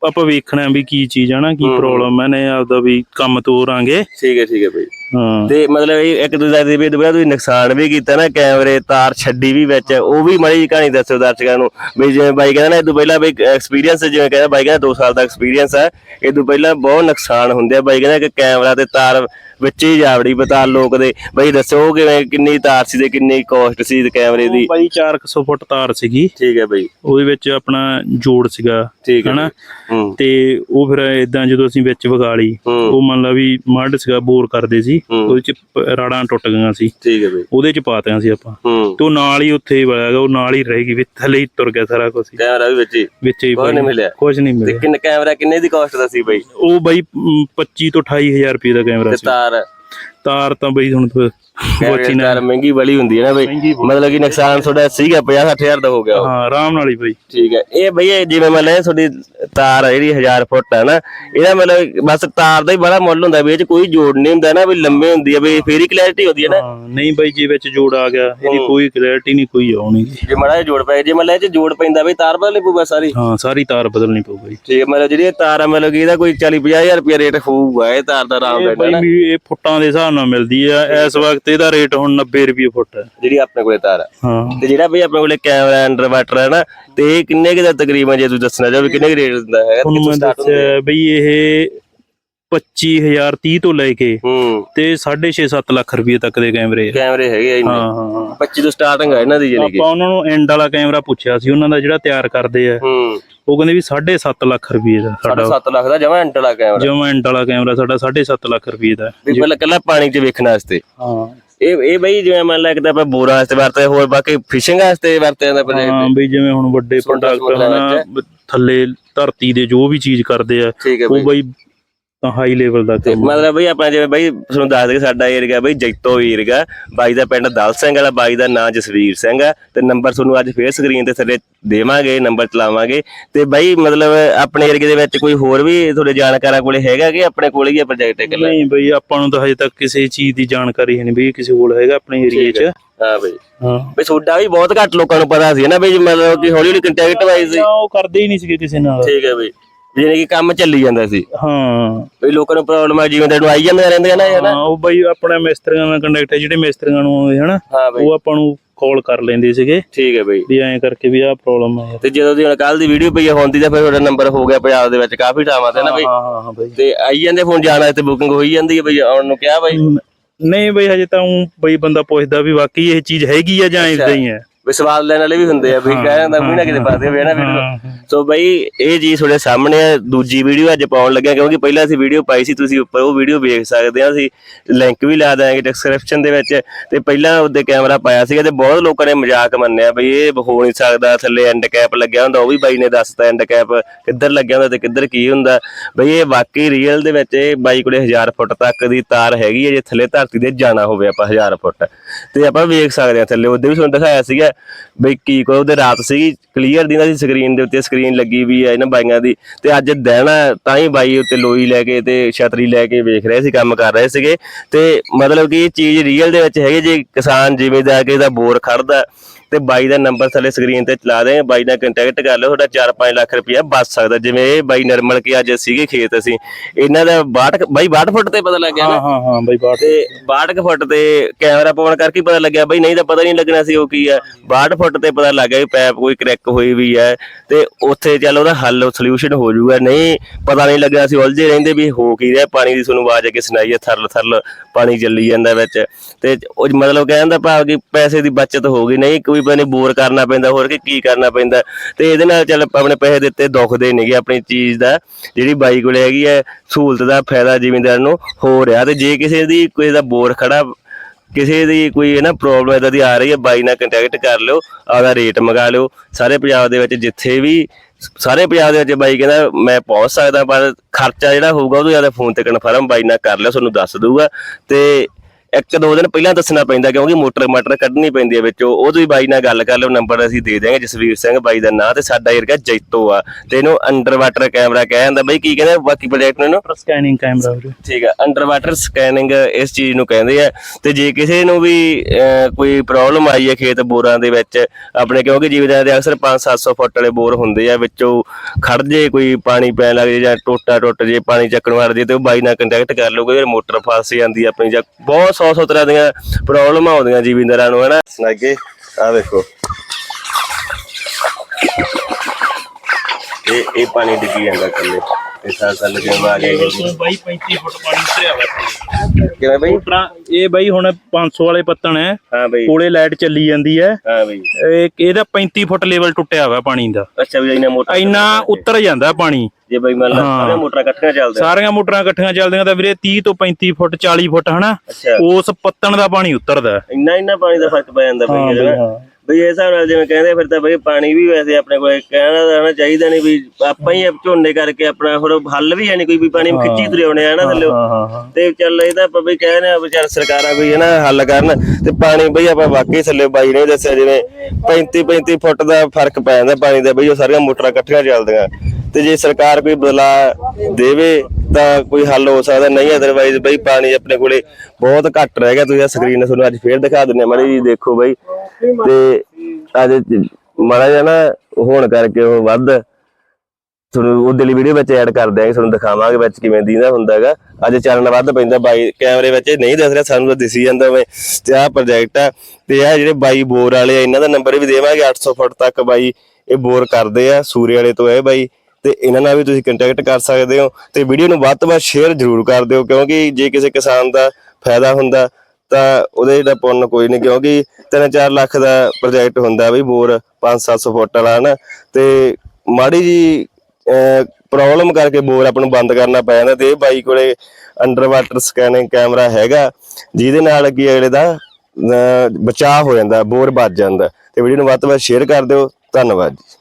ਆਪਾਂ ਵੇਖਣਾ ਵੀ ਕੀ ਚੀਜ਼ ਆ ਨਾ ਕੀ ਹੂੰ। ਪ੍ਰੋਬਲਮ ਹੈ ਨੇ ਆਪਦਾ ਵੀ ਕੰਮ ਤੋਰਾਂਗੇ। ਠੀਕ ਹੈ ਠੀਕ ਹੈ ਬਈ। ਹਾਂ ਤੇ ਮਤਲਬ ਇਹ ਇੱਕ ਦੂਜੇ ਦੇ ਵੀ ਦੁਬਾਰਾ ਤੁਸੀਂ ਨੁਕਸਾਨ ਵੀ ਕੀਤਾ ਨਾ, ਕੈਮਰੇ, ਤਾਰ ਛੱਡੀ ਵੀ ਵਿੱਚ। ਉਹ ਵੀ ਮਾੜੀ ਜਿਹੀ ਕਹਾਣੀ ਦੱਸੋ ਦਰਸ਼ਕਾਂ ਨੂੰ। ਵੀ ਜਿਵੇਂ ਬਾਈ ਕਹਿੰਦਾ ਨਾ, ਇਹ ਤੋਂ ਪਹਿਲਾਂ ਬਈ ਐਕਸਪੀਰੀਅੰਸ ਜਿਵੇਂ ਕਹਿੰਦਾ ਬਾਈ ਕਹਿੰਦਾ 2 ਸਾਲ ਦਾ ਐਕਸਪੀਰੀਅੰਸ ਹੈ ਇਹ ਤੋਂ ਪਹਿਲਾਂ ਬਹੁਤ ਨੁਕਸਾਨ ਹੁੰਦੇ ਆ। ਬਾਈ ਕਹਿੰਦਾ ਕਿ ਕੈਮਰਾ ਤੇ ਤਾਰ ਵਿੱਚ ਹੀ ਜਾਵੜੀ ਪਤਾ ਲੋਕ ਦੇ। ਬਾਈ ਦੱਸੋ ਕਿਵੇਂ ਕਿੰਨੀ ਤਾਰ ਸੀ ਤੇ ਕਿੰਨੀ ਕਾਸਟ ਸੀ ਤੇ ਕੈਮਰੇ ਦੀ? ਬਾਈ 400 ਫੁੱਟ ਤਾਰ ਸੀਗੀ। ਠੀਕ ਹੈ ਬਾਈ। ਉਹਦੇ ਵਿੱਚ ਆਪਣਾ ਜੋੜ ਸੀਗਾ ਠੀਕ ਹੈ ਹਨਾ? ਤੇ ਉਹ ਫਿਰ ਇਦਾਂ ਜਦੋਂ ਅਸੀਂ ਵਿੱਚ ਵਗਾ ਲਈ ਉਹ ਮੰਨ ਲਾ ਵੀ ਮੱਡ ਸੀਗਾ ਬੋਰ ਕਰਦੇ ਸੀ। ਉਹਦੇ ਚ ਰਾੜਾਂ ਟੁੱਟ ਗਈਆਂ ਸੀ। ਠੀਕ ਹੈ ਬਾਈ। ਉਹਦੇ ਚ ਪਾਤਿਆਂ ਸੀ ਆਪਾਂ। ਤੇ ਉਹ ਨਾਲ ਹੀ ਉੱਥੇ ਹੀ ਵਗਾ ਗਿਆ ਉਹ ਨਾਲ ਹੀ ਰਹਿ ਗਈ ਵੀ ਥੱਲੇ ਹੀ ਤੁਰ ਗਿਆ ਸਾਰਾ ਕੁਝ ਕੈਮਰਾ ਵੀ ਵਿੱਚ ਹੀ? ਵਿੱਚ ਹੀ ਕੁਛ ਬਾਈ। ਨਹੀਂ ਮਿਲਿਆ? ਕੁਝ ਨਹੀਂ ਤੇ ਮਿਲਿਆ। ਕਿੰਨੇ ਕੈਮਰਾ ਕਿੰਨੇ ਦੀ ਕਾਸਟ ਦਾ ਸੀ ਬਾਈ? ਉਹ ਬਾਈ ਮ, 25 ਤੋਂ 28000 ਰੁਪਏ ਦਾ ਕੈਮਰਾ ਤੇ ਸੀ। ਤਾਰ ਤਾਰ ਤਾਂ ਬਈ ਹੁਣ ਪੁੱਛੀ ਕੈਮਰੇ ਨਾ ਤਾਰ ਮਹਿੰਗੀ ਬੜੀ ਹੁੰਦੀ ਹੈ ਨਾ ਬਈ। ਮਤਲਬ ਕਿ ਨੁਕਸਾਨ ਤੁਹਾਡਾ ਸੀਗਾ 50 ਹਜ਼ਾਰ ਦਾ ਹੋ ਗਿਆ। ਹਾਂ ਆਰਾਮ ਨਾਲ ਹੀ ਬਈ। ਠੀਕ ਹੈ। ਇਹ ਬਈ ਇਹ ਜਿਵੇਂ ਮੰਨ ਲਿਆ ਤੁਹਾਡੀ ਤਾਰ ਆ ਜਿਹੜੀ 1000 ਫੁੱਟ ਹੈ ਨਾ ਇਹਦਾ ਮਤਲਬ ਬਸ ਤਾਰ ਦਾ ਹੀ ਬੜਾ ਮੁੱਲ ਹੁੰਦਾ ਵੀ ਇਹ ਚ ਕੋਈ ਜੋੜ ਨਹੀਂ ਹੁੰਦਾ ਨਾ ਵੀ ਲੰਮੇ ਹੁੰਦੀ ਹੈ ਵੀ ਫੇਰ ਹੀ ਕਲੈਰਿਟੀ ਹੁੰਦੀ ਹੈ ਨਾ। ਹਾਂ ਨਹੀਂ ਬਾਈ ਜੇ ਵਿੱਚ ਜੋੜ ਆ ਗਿਆ ਇਹਦੀ ਹੂੰ। ਕੋਈ ਕਲੈਰਿਟੀ ਨਹੀਂ ਕੋਈ ਆਉਣੀ ਜੇ ਮੜਾ ਜੋੜ ਪੈ ਜੇ ਇਹ ਚ ਜੋੜ ਪੈਂਦਾ ਬਈ ਤਾਰ ਬਦਲਣੀ ਪਊਗਾ ਸਾਰੀ। ਹਾਂ ਸਾਰੀ ਤਾਰ ਬਦਲਣੀ ਪਊ ਬਾਈ। ਠੀਕ ਹੈ ਮਤਲਬ ਜਿਹੜੀ ਤਾਰ ਆ ਮਤਲਬ ਕਿ ਇਹਦਾ ਕੋਈ 40 ਹਜ਼ਾਰ ਰੁਪਏ ਰੇਟ ਹੋਊਗਾ ਇਹ ਤਾਰ ਦਾ ਆਰਾਮ ਬਾਈ ਵੀ ਇਹ ਫੁੱਟਾਂ ਦੇ ਹਿਸਾਬ ਨਾਲ ਮਿਲਦੀ ਆ ਇਸ ਵਕਤ ਇਹਦਾ ਰੇਟ ਹੁਣ 90 ਰੁਪਏ ਫੁੱਟ ਹੈ। ਜਿਹੜੀ ਆਪਣੇ ਕੋਲੇ ਤਾਰ ਆ। ਹਾਂ। ਤੇ ਜਿਹੜਾ ਬਈ ਆਪਣੇ ਕੋਲੇ ਕੈਮਰਾ ਅੰਡਰ ਵਾਟਰ ਹੈ ਨਾ ਤੇ ਇਹ ਕਿੰਨੇ ਕੁ ਦਾ ਤਕਰੀਬਨ ਜੇ ਤੁਸੀਂ ਦੱਸਣਾ ਚਾਹੋ ਵੀ ਕਿੰਨੇ ਕੁ ਰੇਟ ਦਿੰਦਾ ਹੈ ਤੁਹਾਨੂੰ ਮੈਂ ਦੱਸਿਆ ਬਈ ਇਹ 25000 30 ਤੋਂ ਲੈ ਕੇ ਹੂੰ। ਤੇ 6.5 7 ਲੱਖ ਰੁਪਏ ਤੱਕ ਦੇ ਕੈਮਰੇ ਆ। ਕੈਮਰੇ ਹੈਗੇ ਆ ਇੰਨੇ। ਹਾਂ ਹਾਂ ਹਾਂ। 25 ਤੋਂ ਸਟਾਰਟਿੰਗ ਹੈ ਇਹਨਾਂ ਦੀ ਜਿਹੜੀ ਆਪਾਂ ਉਹਨਾਂ ਨੂੰ ਐਂਡ ਵਾਲਾ ਕੈਮਰਾ ਪੁੱਛਿਆ ਸੀ ਉਹਨਾਂ ਦਾ ਜਿਹੜਾ ਤਿਆਰ ਕਰਦੇ ਆ। ਹੂੰ। ਉਹ ਕਹਿੰਦੇ ਵੀ 7.5 ਲੱਖ ਰੁਪਏ ਦਾ ਸਾਡਾ 7.5 ਲੱਖ ਦਾ ਜਮਾ ਇੰਟਲਾ ਕੈਮਰਾ। ਜਮਾ ਐਂਡ ਵਾਲਾ ਕੈਮਰਾ ਸਾਡਾ 7.5 ਲੱਖ ਰੁਪਏ ਦਾ। ਵੀ ਪਹਿਲਾਂ ਕੱਲਾ ਪਾਣੀ 'ਚ ਵੇਖਣ ਵਾਸਤੇ। ਹਾਂ। ਇਹ ਇਹ ਬਈ ਜਿਵੇਂ ਮੰਨ ਲਾ ਕਿ ਤਾਂ ਆਪਾਂ ਬੋਰਾਂ ਵਾਸਤੇ ਵਰਤੇ ਹੋਰ ਬਾਕੀ ਫਿਸ਼ਿੰਗ ਵਾਸਤੇ ਵਰਤੇ ਜਾਂਦਾ ਹਾਂ ਪ੍ਰੋਜੈਕਟ ਬਈ ਜਿਵੇਂ ਹੁਣ ਵੱਡੇ ਪ੍ਰੋਡਕਟ ਹਨਾ ਥੱਲੇ ਧਰਤੀ ਦੇ ਜੋ ਵੀ ਚੀਜ਼ ਕਰਦੇ ਆ ਹੈ ਉਹ ਬਈ ਤਾਂ ਹਾਈ ਲੈਵਲ ਦਾ ਕੰਮ। ਮਤਲਬ ਬਈ ਆਪਾਂ ਜਿਵੇਂ ਬਈ ਤੁਹਾਨੂੰ ਦੱਸ ਦੇ ਸਾਡਾ ਏਰੀਆ ਬਈ ਜੈਤੋ ਏਰੀਆ ਬਾਈ ਦਾ ਪਿੰਡ ਦਲ ਸਿੰਘ ਵਾਲਾ ਬਾਈ ਦਾ ਨਾਂ ਜਸਵੀਰ ਸਿੰਘ ਆ ਤੇ ਨੰਬਰ ਤੁਹਾਨੂੰ ਅੱਜ ਫੇਰ ਸਕਰੀਨ ਤੇ ਥੱਲੇ ਦੇਵਾਂਗੇ ਨੰਬਰ ਚਲਾਵਾਂਗੇ ਤੇ ਬਈ ਮਤਲਬ ਆਪਣੇ ਏਰੀਆ ਦੇ ਵਿੱਚ ਕੋਈ ਹੋਰ ਵੀ ਤੁਹਾਡੇ ਜਾਣਕਾਰਾਂ ਕੋਲੇ ਹੈਗਾ ਕਿ ਆਪਣੇ ਕੋਲੇ ਹੀ ਆ ਪ੍ਰੋਜੈਕਟ ਇਕੱਲਾ? ਨਹੀਂ ਬਈ ਆਪਾਂ ਨੂੰ ਤਾਂ ਹਜੇ ਤੱਕ ਕਿਸੇ ਚੀਜ਼ ਦੀ ਜਾਣਕਾਰੀ ਹੈ ਨਹੀਂ ਇਹ ਕਿਸੇ ਕੋਲ ਹੈਗਾ ਆਪਣੇ ਏਰੀਏ 'ਚ। ਹਾਂ ਬਈ। ਹਾਂ। ਬਈ ਤੁਹਾਡਾ ਵੀ ਬਹੁਤ ਘੱਟ ਲੋਕਾਂ ਨੂੰ ਪਤਾ ਸੀ ਨਾ ਬਈ ਮਤਲਬ ਕਿ ਹੌਲੀ ਹੌਲੀ ਕੰਟੈਕਟ ਵਾਈਜ਼ ਉਹ ਕਰਦੇ ਹੀ ਨਹੀਂ ਸੀਗੇ ਕਿਸੇ ਨਾਲ। ਠੀਕ ਹੈ ਬਈ। ਜਿਹਨੇ ਕਿ ਕੰਮ ਚੱਲੀ ਜਾਂਦਾ ਸੀ। ਹਾਂ। ਬਈ ਲੋਕਾਂ ਨੂੰ ਪ੍ਰੋਬਲਮ ਆ ਜਿਵੇਂ ਤੈਨੂੰ ਆਈ ਨਾ ਇਹ ਨਾ। ਹਾਂ ਉਹ ਬਈ ਆਪਣੇ ਮਿਸਤਰੀਆਂ ਨਾਲ ਕੰਟੈਕਟ ਹੈ ਜਿਹੜੇ ਮਿਸਤਰੀਆਂ ਨੂੰ ਆਉਂਦੇ ਹਨਾ ਹਾਂ ਬਈ। ਉਹ ਆਪਾਂ ਨੂੰ ਕਾਲ ਕਰ ਲੈਂਦੇ ਸੀਗੇ। ਠੀਕ ਹੈ ਬਈ। ਵੀ ਐਂ ਕਰਕੇ ਵੀ ਆਹ ਪ੍ਰੋਬਲਮ ਯਾਰ ਤੇ ਜਦੋਂ ਦੀ ਹੁਣ ਕੱਲ ਦੀ ਵੀਡੀਓ ਪਈ ਆ, ਹੁੰਦੀ ਤਾਂ ਫਿਰ ਤੁਹਾਡਾ ਨੰਬਰ ਹੋ ਗਿਆ ਪੰਜਾਬ ਦੇ ਵਿੱਚ ਕਾਫੀ ਥਾਵਾਂ ਤੇ ਨਾ ਬਈ। ਹਾਂ ਹਾਂ ਹਾਂ ਬਈ। ਤੇ ਆਈ ਜਾਂਦੇ ਫੋਨ ਜਾਣਾ ਤੇ ਬੁਕਿੰਗ ਹੋਈ ਜਾਂਦੀ ਹੈ ਬਈ ਆਉਣ ਨੂੰ ਕਿਹਾ ਬਈ। ਨਹੀਂ ਬਈ ਹਜੇ ਤਾਂ ਊਂ ਬਈ ਬੰਦਾ ਪੁੱਛਦਾ ਵੀ ਵਾਕਈ ਇਹ ਚੀਜ਼ ਹੈਗੀ ਆ ਜਾਂ ਇਦਾਂ ਹੀ ਹੈ ਵੀ ਸਵਾਲ ਲੈਣ ਵਾਲੇ ਵੀ ਹੁੰਦੇ ਆ ਵੀ ਕਹਿ ਜਾਂਦਾ ਵੀ ਨਾ ਕਿਤੇ ਪਾਦੇ ਹੋਵੇ ਨਾ ਵੀਡੀਓ ਸੋ ਬਈ ਇਹ ਜੀ ਤੁਹਾਡੇ ਸਾਹਮਣੇ ਆ ਦੂਜੀ ਵੀਡੀਓ ਅੱਜ ਪਾਉਣ ਲੱਗਿਆ ਕਿਉਂਕਿ ਪਹਿਲਾਂ ਅਸੀਂ ਵੀਡੀਓ ਪਾਈ ਸੀ ਤੁਸੀਂ ਉੱਪਰ ਉਹ ਵੀਡੀਓ ਵੇਖ ਸਕਦੇ ਆ ਅਸੀਂ ਲਿੰਕ ਵੀ ਲਾ ਦਾਂਗੇ ਡਿਸਕ੍ਰਿਪਸ਼ਨ ਦੇ ਵਿੱਚ। ਤੇ ਪਹਿਲਾਂ ਉਹਦੇ ਕੈਮਰਾ ਪਾਇਆ ਸੀਗਾ ਤੇ ਬਹੁਤ ਲੋਕਾਂ ਨੇ ਮਜ਼ਾਕ ਮੰਨਿਆ ਬਈ ਇਹ ਹੋ ਨਹੀਂ ਸਕਦਾ ਥੱਲੇ ਐਂਡ ਕੈਪ ਲੱਗਿਆ ਹੁੰਦਾ ਉਹ ਵੀ ਬਾਈ ਨੇ ਦੱਸਤਾ ਐਂਡ ਕੈਪ ਕਿੱਧਰ ਲੱਗਿਆ ਹੁੰਦਾ ਤੇ ਕਿੱਧਰ ਕੀ ਹੁੰਦਾ। ਬਈ ਇਹ ਵਾਕਈ ਰੀਅਲ ਦੇ ਵਿੱਚ ਇਹ ਬਾਈ ਕੋਲੇ 1000 ਫੁੱਟ ਤੱਕ ਦੀ ਤਾਰ ਹੈਗੀ ਹੈ ਜੇ ਥੱਲੇ ਧਰਤੀ ਦੇ ਜਾਣਾ ਹੋਵੇ ਆਪਾਂ 1000 ਫੁੱਟ। ਤੇ ਆਪਾਂ ਵੇਖ ਸਕਦੇ ਹਾਂ ਥੱਲੇ ਉਹਦੇ ਵੀ ਤੁਹਾਨੂੰ ਦਿਖਾਇਆ ਸੀਗਾ ਬਈ ਕੀ ਕੋਈ ਉਹਦੇ ਰਾਤ ਸੀਗੀ ਕਲੀਅਰ ਦਿੰਦਾ ਸੀ ਸਕਰੀਨ ਦੇ ਉੱਤੇ ਸਕਰੀਨ ਲੱਗੀ ਵੀ ਹੈ ਇਹਨਾਂ ਬਾਈਆਂ ਦੀ। ਤੇ ਅੱਜ ਦਿਨ ਆ, ਤਾਂ ਹੀ ਬਾਈ ਉੱਤੇ ਲੋਈ ਲੈ ਕੇ ਤੇ ਛਤਰੀ ਲੈ ਕੇ ਵੇਖ ਰਹੇ ਸੀ ਕੰਮ ਕਰ ਰਹੇ ਸੀਗੇ। ਤੇ ਮਤਲਬ ਕਿ ਇਹ ਚੀਜ਼ ਰੀਅਲ ਦੇ ਵਿੱਚ ਹੈਗੀ ਜੇ ਕਿਸਾਨ ਜਿਵੇਂ ਜ਼ਿਮੀਦਾਰ ਕੇ ਦਾ ਬੋਰ ਖੜਦਾ ਤੇ ਬਾਈ ਦਾ ਨੰਬਰ ਥੱਲੇ ਸਕਰੀਨ ਤੇ ਚਲਾ ਦੇ ਬਾਈ ਨਾਲ ਕੰਟੈਕਟ ਕਰ ਲਿਓ ਤੁਹਾਡਾ 4-5 ਲੱਖ ਰੁਪਇਆ ਬਚ ਸਕਦਾ। ਜਿਵੇਂ ਇਹ ਬਾਈ ਨਰਮਲ ਕੇ ਅੱਜ ਸੀਗੇ ਖੇਤ ਅਸੀਂ ਇਹਨਾਂ ਦਾ 62 ਬਾਈ 62 ਫੁੱਟ ਤੇ ਪਤਾ ਲੱਗ ਗਿਆ ਹਾਂ ਨਾ? ਹਾਂ ਹਾਂ ਬਈ ਬਾਤ ਤੇ 62 ਫੁੱਟ ਤੇ ਕੈਮਰਾ ਪਾਉਣ ਕਰਕੇ ਪਤਾ ਲੱਗਿਆ ਬਈ ਨਹੀਂ ਤਾਂ ਪਤਾ ਨਹੀਂ ਲੱਗਣਾ ਸੀ ਉਹ ਕੀ ਹੈ 62 ਫੁੱਟ ਤੇ ਪਤਾ ਲੱਗ ਗਿਆ ਵੀ ਪੈਪ ਕੋਈ ਕਰੈਕ ਹੋਈ ਵੀ ਹੈ ਤੇ ਉੱਥੇ ਚੱਲ ਉਹਦਾ ਹੱਲ ਸੋਲੂਸ਼ਨ ਹੋ ਜਾਊਗਾ। ਨਹੀਂ ਪਤਾ ਨਹੀਂ ਲੱਗਣਾ ਸੀ ਉਲਝੇ ਰਹਿੰਦੇ ਵੀ ਹੋ ਕੀ ਰਿਹਾ ਪਾਣੀ ਦੀ ਤੁਹਾਨੂੰ ਆਵਾਜ਼ ਆ ਕੇ ਸੁਣਾਈ ਹੈ ਥਰਲ ਥਰਲ ਪਾਣੀ ਚੱਲੀ ਜਾਂਦਾ ਵਿੱਚ। ਤੇ ਉਹ ਮਤਲਬ ਕਹਿਣ ਦਾ ਭਾਵ ਕਿ ਪੈਸੇ ਦੀ ਬਚਤ ਹੋ ਗਈ। ਨਹੀਂ ਕੋਈ ਪਤਾ ਬੋਰ ਕਰਨਾ ਪੈਂਦਾ, ਹੋਰ ਕਿ ਕੀ ਕਰਨਾ ਪੈਂਦਾ। ਤੇ ਇਹਦੇ ਨਾਲ ਚੱਲ ਆਪਣੇ ਪੈਸੇ ਦਿੱਤੇ, ਦੁਖਦੇ ਨਹੀਂਗੇ ਆਪਣੀ ਚੀਜ਼ ਦਾ। ਜਿਹੜੀ ਬਾਈ ਕੋਲ ਹੈਗੀ ਹੈ, ਸਹੂਲਤ ਦਾ ਫਾਇਦਾ ਜ਼ਿਮੀਂਦਾਰ ਨੂੰ ਹੋ ਰਿਹਾ। ਤੇ ਜੇ ਕਿਸੇ ਦੀ ਕੋਈ ਦਾ ਬੋਰ ਖੜਾ, ਕਿਸੇ ਦੀ ਕੋਈ ਨਾ ਪ੍ਰੋਬਲਮ ਇਦਾਂ ਦੀ ਆ ਰਹੀ ਹੈ, ਬਾਈ ਨਾਲ ਕੰਟੈਕਟ ਕਰ ਲਿਓ, ਆਪਦਾ ਰੇਟ ਮੰਗਾ ਲਿਓ। ਸਾਰੇ ਪੰਜਾਬ ਦੇ ਵਿੱਚ ਜਿੱਥੇ ਵੀ, ਸਾਰੇ ਪੰਜਾਬ ਦੇ ਵਿੱਚ ਬਾਈ ਕਹਿੰਦਾ, ਮੈਂ ਪਹੁੰਚ ਸਕਦਾ, ਪਰ ਖਰਚਾ ਜਿਹੜਾ ਹੋਊਗਾ ਉਹ ਤੋਂ ਜ਼ਿਆਦਾ ਫੋਨ ਤੇ ਕਨਫਰਮ ਬਾਈ ਨਾਲ ਕਰ ਲਿਓ, ਤੁਹਾਨੂੰ ਦੱਸ ਦਊਗਾ। ਤੇ ਇੱਕ ਦੋ ਦਿਨ ਪਹਿਲਾਂ ਦੱਸਣਾ ਪੈਂਦਾ ਕਿਉਂਕਿ ਮੋਟਰ ਮਾਟਰ ਕੱਢਣੀ ਪੈਂਦੀ ਹੈ ਵਿੱਚੋਂ। ਉਹ ਤੁਸੀਂ ਬਾਈ ਨਾਲ ਗੱਲ ਕਰ ਲਿਓ ਨੰਬਰ ਅਸੀਂ ਦੇ ਦਿਆਂਗੇ ਜਸਵੀਰ ਸਿੰਘ ਬਾਈ ਦਾ ਨਾਂ ਤੇ ਸਾਡਾ ਏਰੀਆ ਜੈਤੋ ਆ। ਤੇ ਇਹਨੂੰ ਅੰਡਰ ਵਾਟਰ ਕੈਮਰਾ ਕਹਿ ਜਾਂਦਾ। ਬਾਈ ਕੀ ਕਹਿੰਦੇ ਬਾਕੀ ਪ੍ਰੋਜੈਕਟ ਨੂੰ ਇਹਨੂੰ? ਸਕੈਨਿੰਗ ਕੈਮਰਾ ਵੀਰੇ। ਠੀਕ ਆ ਅੰਡਰ ਵਾਟਰ ਸਕੈਨਿੰਗ ਇਸ ਚੀਜ਼ ਨੂੰ ਕਹਿੰਦੇ ਆ। ਤੇ ਜੇ ਕਿਸੇ ਨੂੰ ਵੀ ਅਹ, ਕੋਈ ਪ੍ਰੋਬਲਮ ਆਈ ਹੈ ਖੇਤ ਬੋਰਾਂ ਦੇ ਵਿੱਚ ਆਪਣੇ ਕਿਉਂਕਿ ਜੀਵਦਾਰ ਦੇ ਅਕਸਰ 5-700 ਫੁੱਟ ਵਾਲੇ ਬੋਰ ਹੁੰਦੇ ਆ ਵਿੱਚੋਂ ਖੜ ਜੇ ਕੋਈ ਪਾਣੀ ਪੈਣ ਲੱਗ ਜੇ ਜਾਂ ਟੋਟਾ ਟੁੱਟ ਜੇ ਪਾਣੀ ਚੱਕਣ ਵਾਰ ਜੇ ਤੇ ਉਹ ਬਾਈ ਨਾਲ ਕੰਟੈਕਟ ਕਰ ਲਓ ਕੋਈ ਮੋਟਰ ਫਸ ਜਾਂਦੀ ਆ ਆਪਣੀ ਜਾਂ ਬਹੁਤ ਸੌ ਸੌ ਤਰ੍ਹਾਂ ਦੀਆਂ ਪ੍ਰੋਬਲਮਾਂ ਆਉਂਦੀਆਂ ਜੀਵਿੰਦਰਾਂ ਨੂੰ, ਹਨਾ? ਅੱਗੇ ਆ ਵੇਖੋ। ਇਹ ਇਹ ਪਾਣੀ ਡਿੱਗੀ ਜਾਂਦਾ ਥੱਲੇ। ਬਾਈ 35 ਫੁੱਟ ਪਾਣੀ ਉਤਰਿਆ ਵਾ ਕਿਵੇਂ ਬਾਈ? ਮੋਟਰਾਂ ਇਹ ਬਾਈ ਹੁਣ 500 ਵਾਲੇ ਪੱਤਣ ਹੈ। ਹਾਂ ਬਾਈ। ਕੋਲੇ ਲਾਈਟ ਚੱਲੀ ਜਾਂਦੀ ਹੈ। ਹਾਂ ਬਾਈ। ਇਹ ਇਹਦਾ 35 ਫੁੱਟ ਲੈਵਲ ਟੁੱਟਿਆ ਹੋਇਆ ਪਾਣੀ ਦਾ। ਅੱਛਾ ਵੀ ਇੰਨਾ ਮੋਟਾ ਇੰਨਾ ਉੱਤਰ ਜਾਂਦਾ ਪਾਣੀ। ਜੇ ਬਾਈ ਮੰਨ ਲਾ ਹਾਂ। ਸਾਰੇ ਮੋਟਰਾਂ ਇਕੱਠੀਆਂ ਚੱਲਦੇ ਸਾਰੀਆਂ ਮੋਟਰਾਂ ਇਕੱਠੀਆਂ ਚੱਲਦੀਆਂ ਤਾਂ ਵੀਰੇ 30 ਤੋਂ 35 ਫੁੱਟ 40 ਫੁੱਟ ਹਨਾ। ਉਸ ਪੱਤਣ ਦਾ ਪਾਣੀ ਉਤਰਦਾ। ਇੰਨਾ ਇੰਨਾ ਪਾਣੀ ਦਾ ਫ਼ਰਕ ਪੈ ਜਾਂਦਾ ਬਈ ਹਾਂ। ਬਈ ਇਸ ਹਿਸਾਬ ਨਾਲ ਜਿਵੇਂ ਕਹਿੰਦੇ ਫਿਰ ਤਾਂ ਬਈ ਪਾਣੀ ਵੀ ਵੈਸੇ ਆਪਣੇ ਕੋਲ ਕਹਿਣਾ ਤਾਂ ਨਾ ਚਾਹੀਦਾ ਨਹੀਂ ਵੀ ਆਪਾਂ ਹੀ ਝੋਨੇ ਕਰਕੇ ਆਪਣਾ ਹੋਰ ਹੱਲ ਵੀ ਹੈ ਨਹੀਂ ਕੋਈ ਵੀ ਪਾਣੀ ਖਿੱਚੀ ਤੁਰੇ ਆਉਣੇ ਆ ਨਾ ਥੱਲੇ। ਤੇ ਚੱਲ ਇਹਦਾ ਆਪਾਂ ਵੀ ਕਹਿੰਦੇ ਆ ਵਿਚਾਰ ਸਰਕਾਰਾਂ ਕੋਈ ਹੈ ਨਾ ਹੱਲ ਕਰਨ ਤੇ ਪਾਣੀ ਬਈ ਆਪਾਂ ਵਾਕਈ ਥੱਲੇ ਬਾਈ ਨੇ ਦੱਸਿਆ ਜਿਵੇਂ 35 35 ਫੁੱਟ ਦਾ ਫ਼ਰਕ ਪੈ ਜਾਂਦਾ ਪਾਣੀ ਦਾ ਬਈ ਉਹ ਸਾਰੀਆਂ ਮੋਟਰਾਂ ਇਕੱਠੀਆਂ ਚੱਲਦੀਆਂ। ਤੇ ਜੇ ਸਰਕਾਰ ਕੋਈ ਬਦਲਾ ਦੇਵੇ ਤਾਂ ਕੋਈ ਹੱਲ ਹੋ ਸਕਦਾ, ਨਹੀਂ ਅਦਰਵਾਈਜ਼ ਬਈ ਪਾਣੀ ਆਪਣੇ ਕੋਲੇ ਬਹੁਤ ਘੱਟ ਰਹਿ ਗਿਆ। ਤੁਸੀਂ ਆ ਸਕਰੀਨ ਤੁਹਾਨੂੰ ਅੱਜ ਫੇਰ ਦਿਖਾ ਦਿੰਨੇ ਮਾੜੀ ਜੀ ਦੇਖੋ ਬਈ। ਤੇ ਅੱਜ ਮਾੜਾ ਜਿਹਾ ਨਾ ਹੋਣ ਕਰਕੇ ਉਹ ਵੱਧ ਤੁਹਾਨੂੰ ਉਹਦੇ ਲਈ ਵੀਡੀਓ ਵਿੱਚ ਐਡ ਕਰ ਦਿਆਂਗੇ, ਤੁਹਾਨੂੰ ਦਿਖਾਵਾਂਗੇ ਵਿੱਚ ਕਿਵੇਂ ਦੀਦਾ ਹੁੰਦਾ ਹੈਗਾ। ਅੱਜ ਚਾਨਣ ਵੱਧ ਪੈਂਦਾ, ਬਾਈ ਕੈਮਰੇ ਵਿੱਚ ਇਹ ਨਹੀਂ ਦਿਸ ਰਿਹਾ, ਸਾਨੂੰ ਤਾਂ ਦਿਸੀ ਜਾਂਦਾ ਵੇ। ਤੇ ਆਹ ਪ੍ਰੋਜੈਕਟ ਆ, ਤੇ ਆ ਜਿਹੜੇ ਬਾਈ ਬੋਰ ਵਾਲੇ ਆ, ਇਹਨਾਂ ਦਾ ਨੰਬਰ ਵੀ ਦੇਵਾਂਗੇ 800 ਫੁੱਟ ਤੱਕ ਬਾਈ ਇਹ ਬੋਰ ਕਰਦੇ ਆ, ਸੂਰੇ ਵਾਲੇ ਤੋਂ ਇਹ ਬਾਈ। ਤੇ ਇਹਨਾਂ ਨਾਲ ਵੀ ਤੁਸੀਂ ਕੰਟੈਕਟ ਕਰ ਸਕਦੇ ਹੋ ਤੇ ਵੀਡੀਓ ਨੂੰ ਵੱਧ ਤੋਂ ਵੱਧ ਸ਼ੇਅਰ ਜ਼ਰੂਰ ਕਰ ਦਿਓ, ਕਿਉਂਕਿ ਜੇ ਕਿਸੇ ਕਿਸਾਨ ਦਾ ਫਾਇਦਾ ਹੁੰਦਾ ਤਾਂ ਉਹਦੇ ਜਿਹੜਾ ਪੁੰਨ ਕੋਈ ਨਹੀਂ, ਕਿਉਂਕਿ 3-4 ਲੱਖ ਦਾ ਪ੍ਰੋਜੈਕਟ ਹੁੰਦਾ ਬਈ ਬੋਰ 5-700 ਫੁੱਟ ਵਾਲਾ, ਹਨਾ? ਤੇ ਮਾੜੀ ਜੀ ਪ੍ਰੋਬਲਮ ਕਰਕੇ ਬੋਰ ਆਪਾਂ ਨੂੰ ਬੰਦ ਕਰਨਾ ਪੈ ਜਾਂਦਾ ਤੇ ਇਹ ਬਾਈ ਕੋਲੇ ਅੰਡਰ ਵਾਟਰ ਸਕੈਨਿੰਗ ਕੈਮਰਾ ਹੈਗਾ, ਜਿਹਦੇ ਨਾਲ ਕੀ ਅਗਲੇ ਦਾ ਬਚਾਅ ਹੋ ਜਾਂਦਾ, ਬੋਰ ਬਚ ਜਾਂਦਾ। ਤੇ ਵੀਡੀਓ ਨੂੰ ਵੱਧ ਤੋਂ ਵੱਧ ਸ਼ੇਅਰ ਕਰ ਦਿਓ। ਧੰਨਵਾਦ ਜੀ।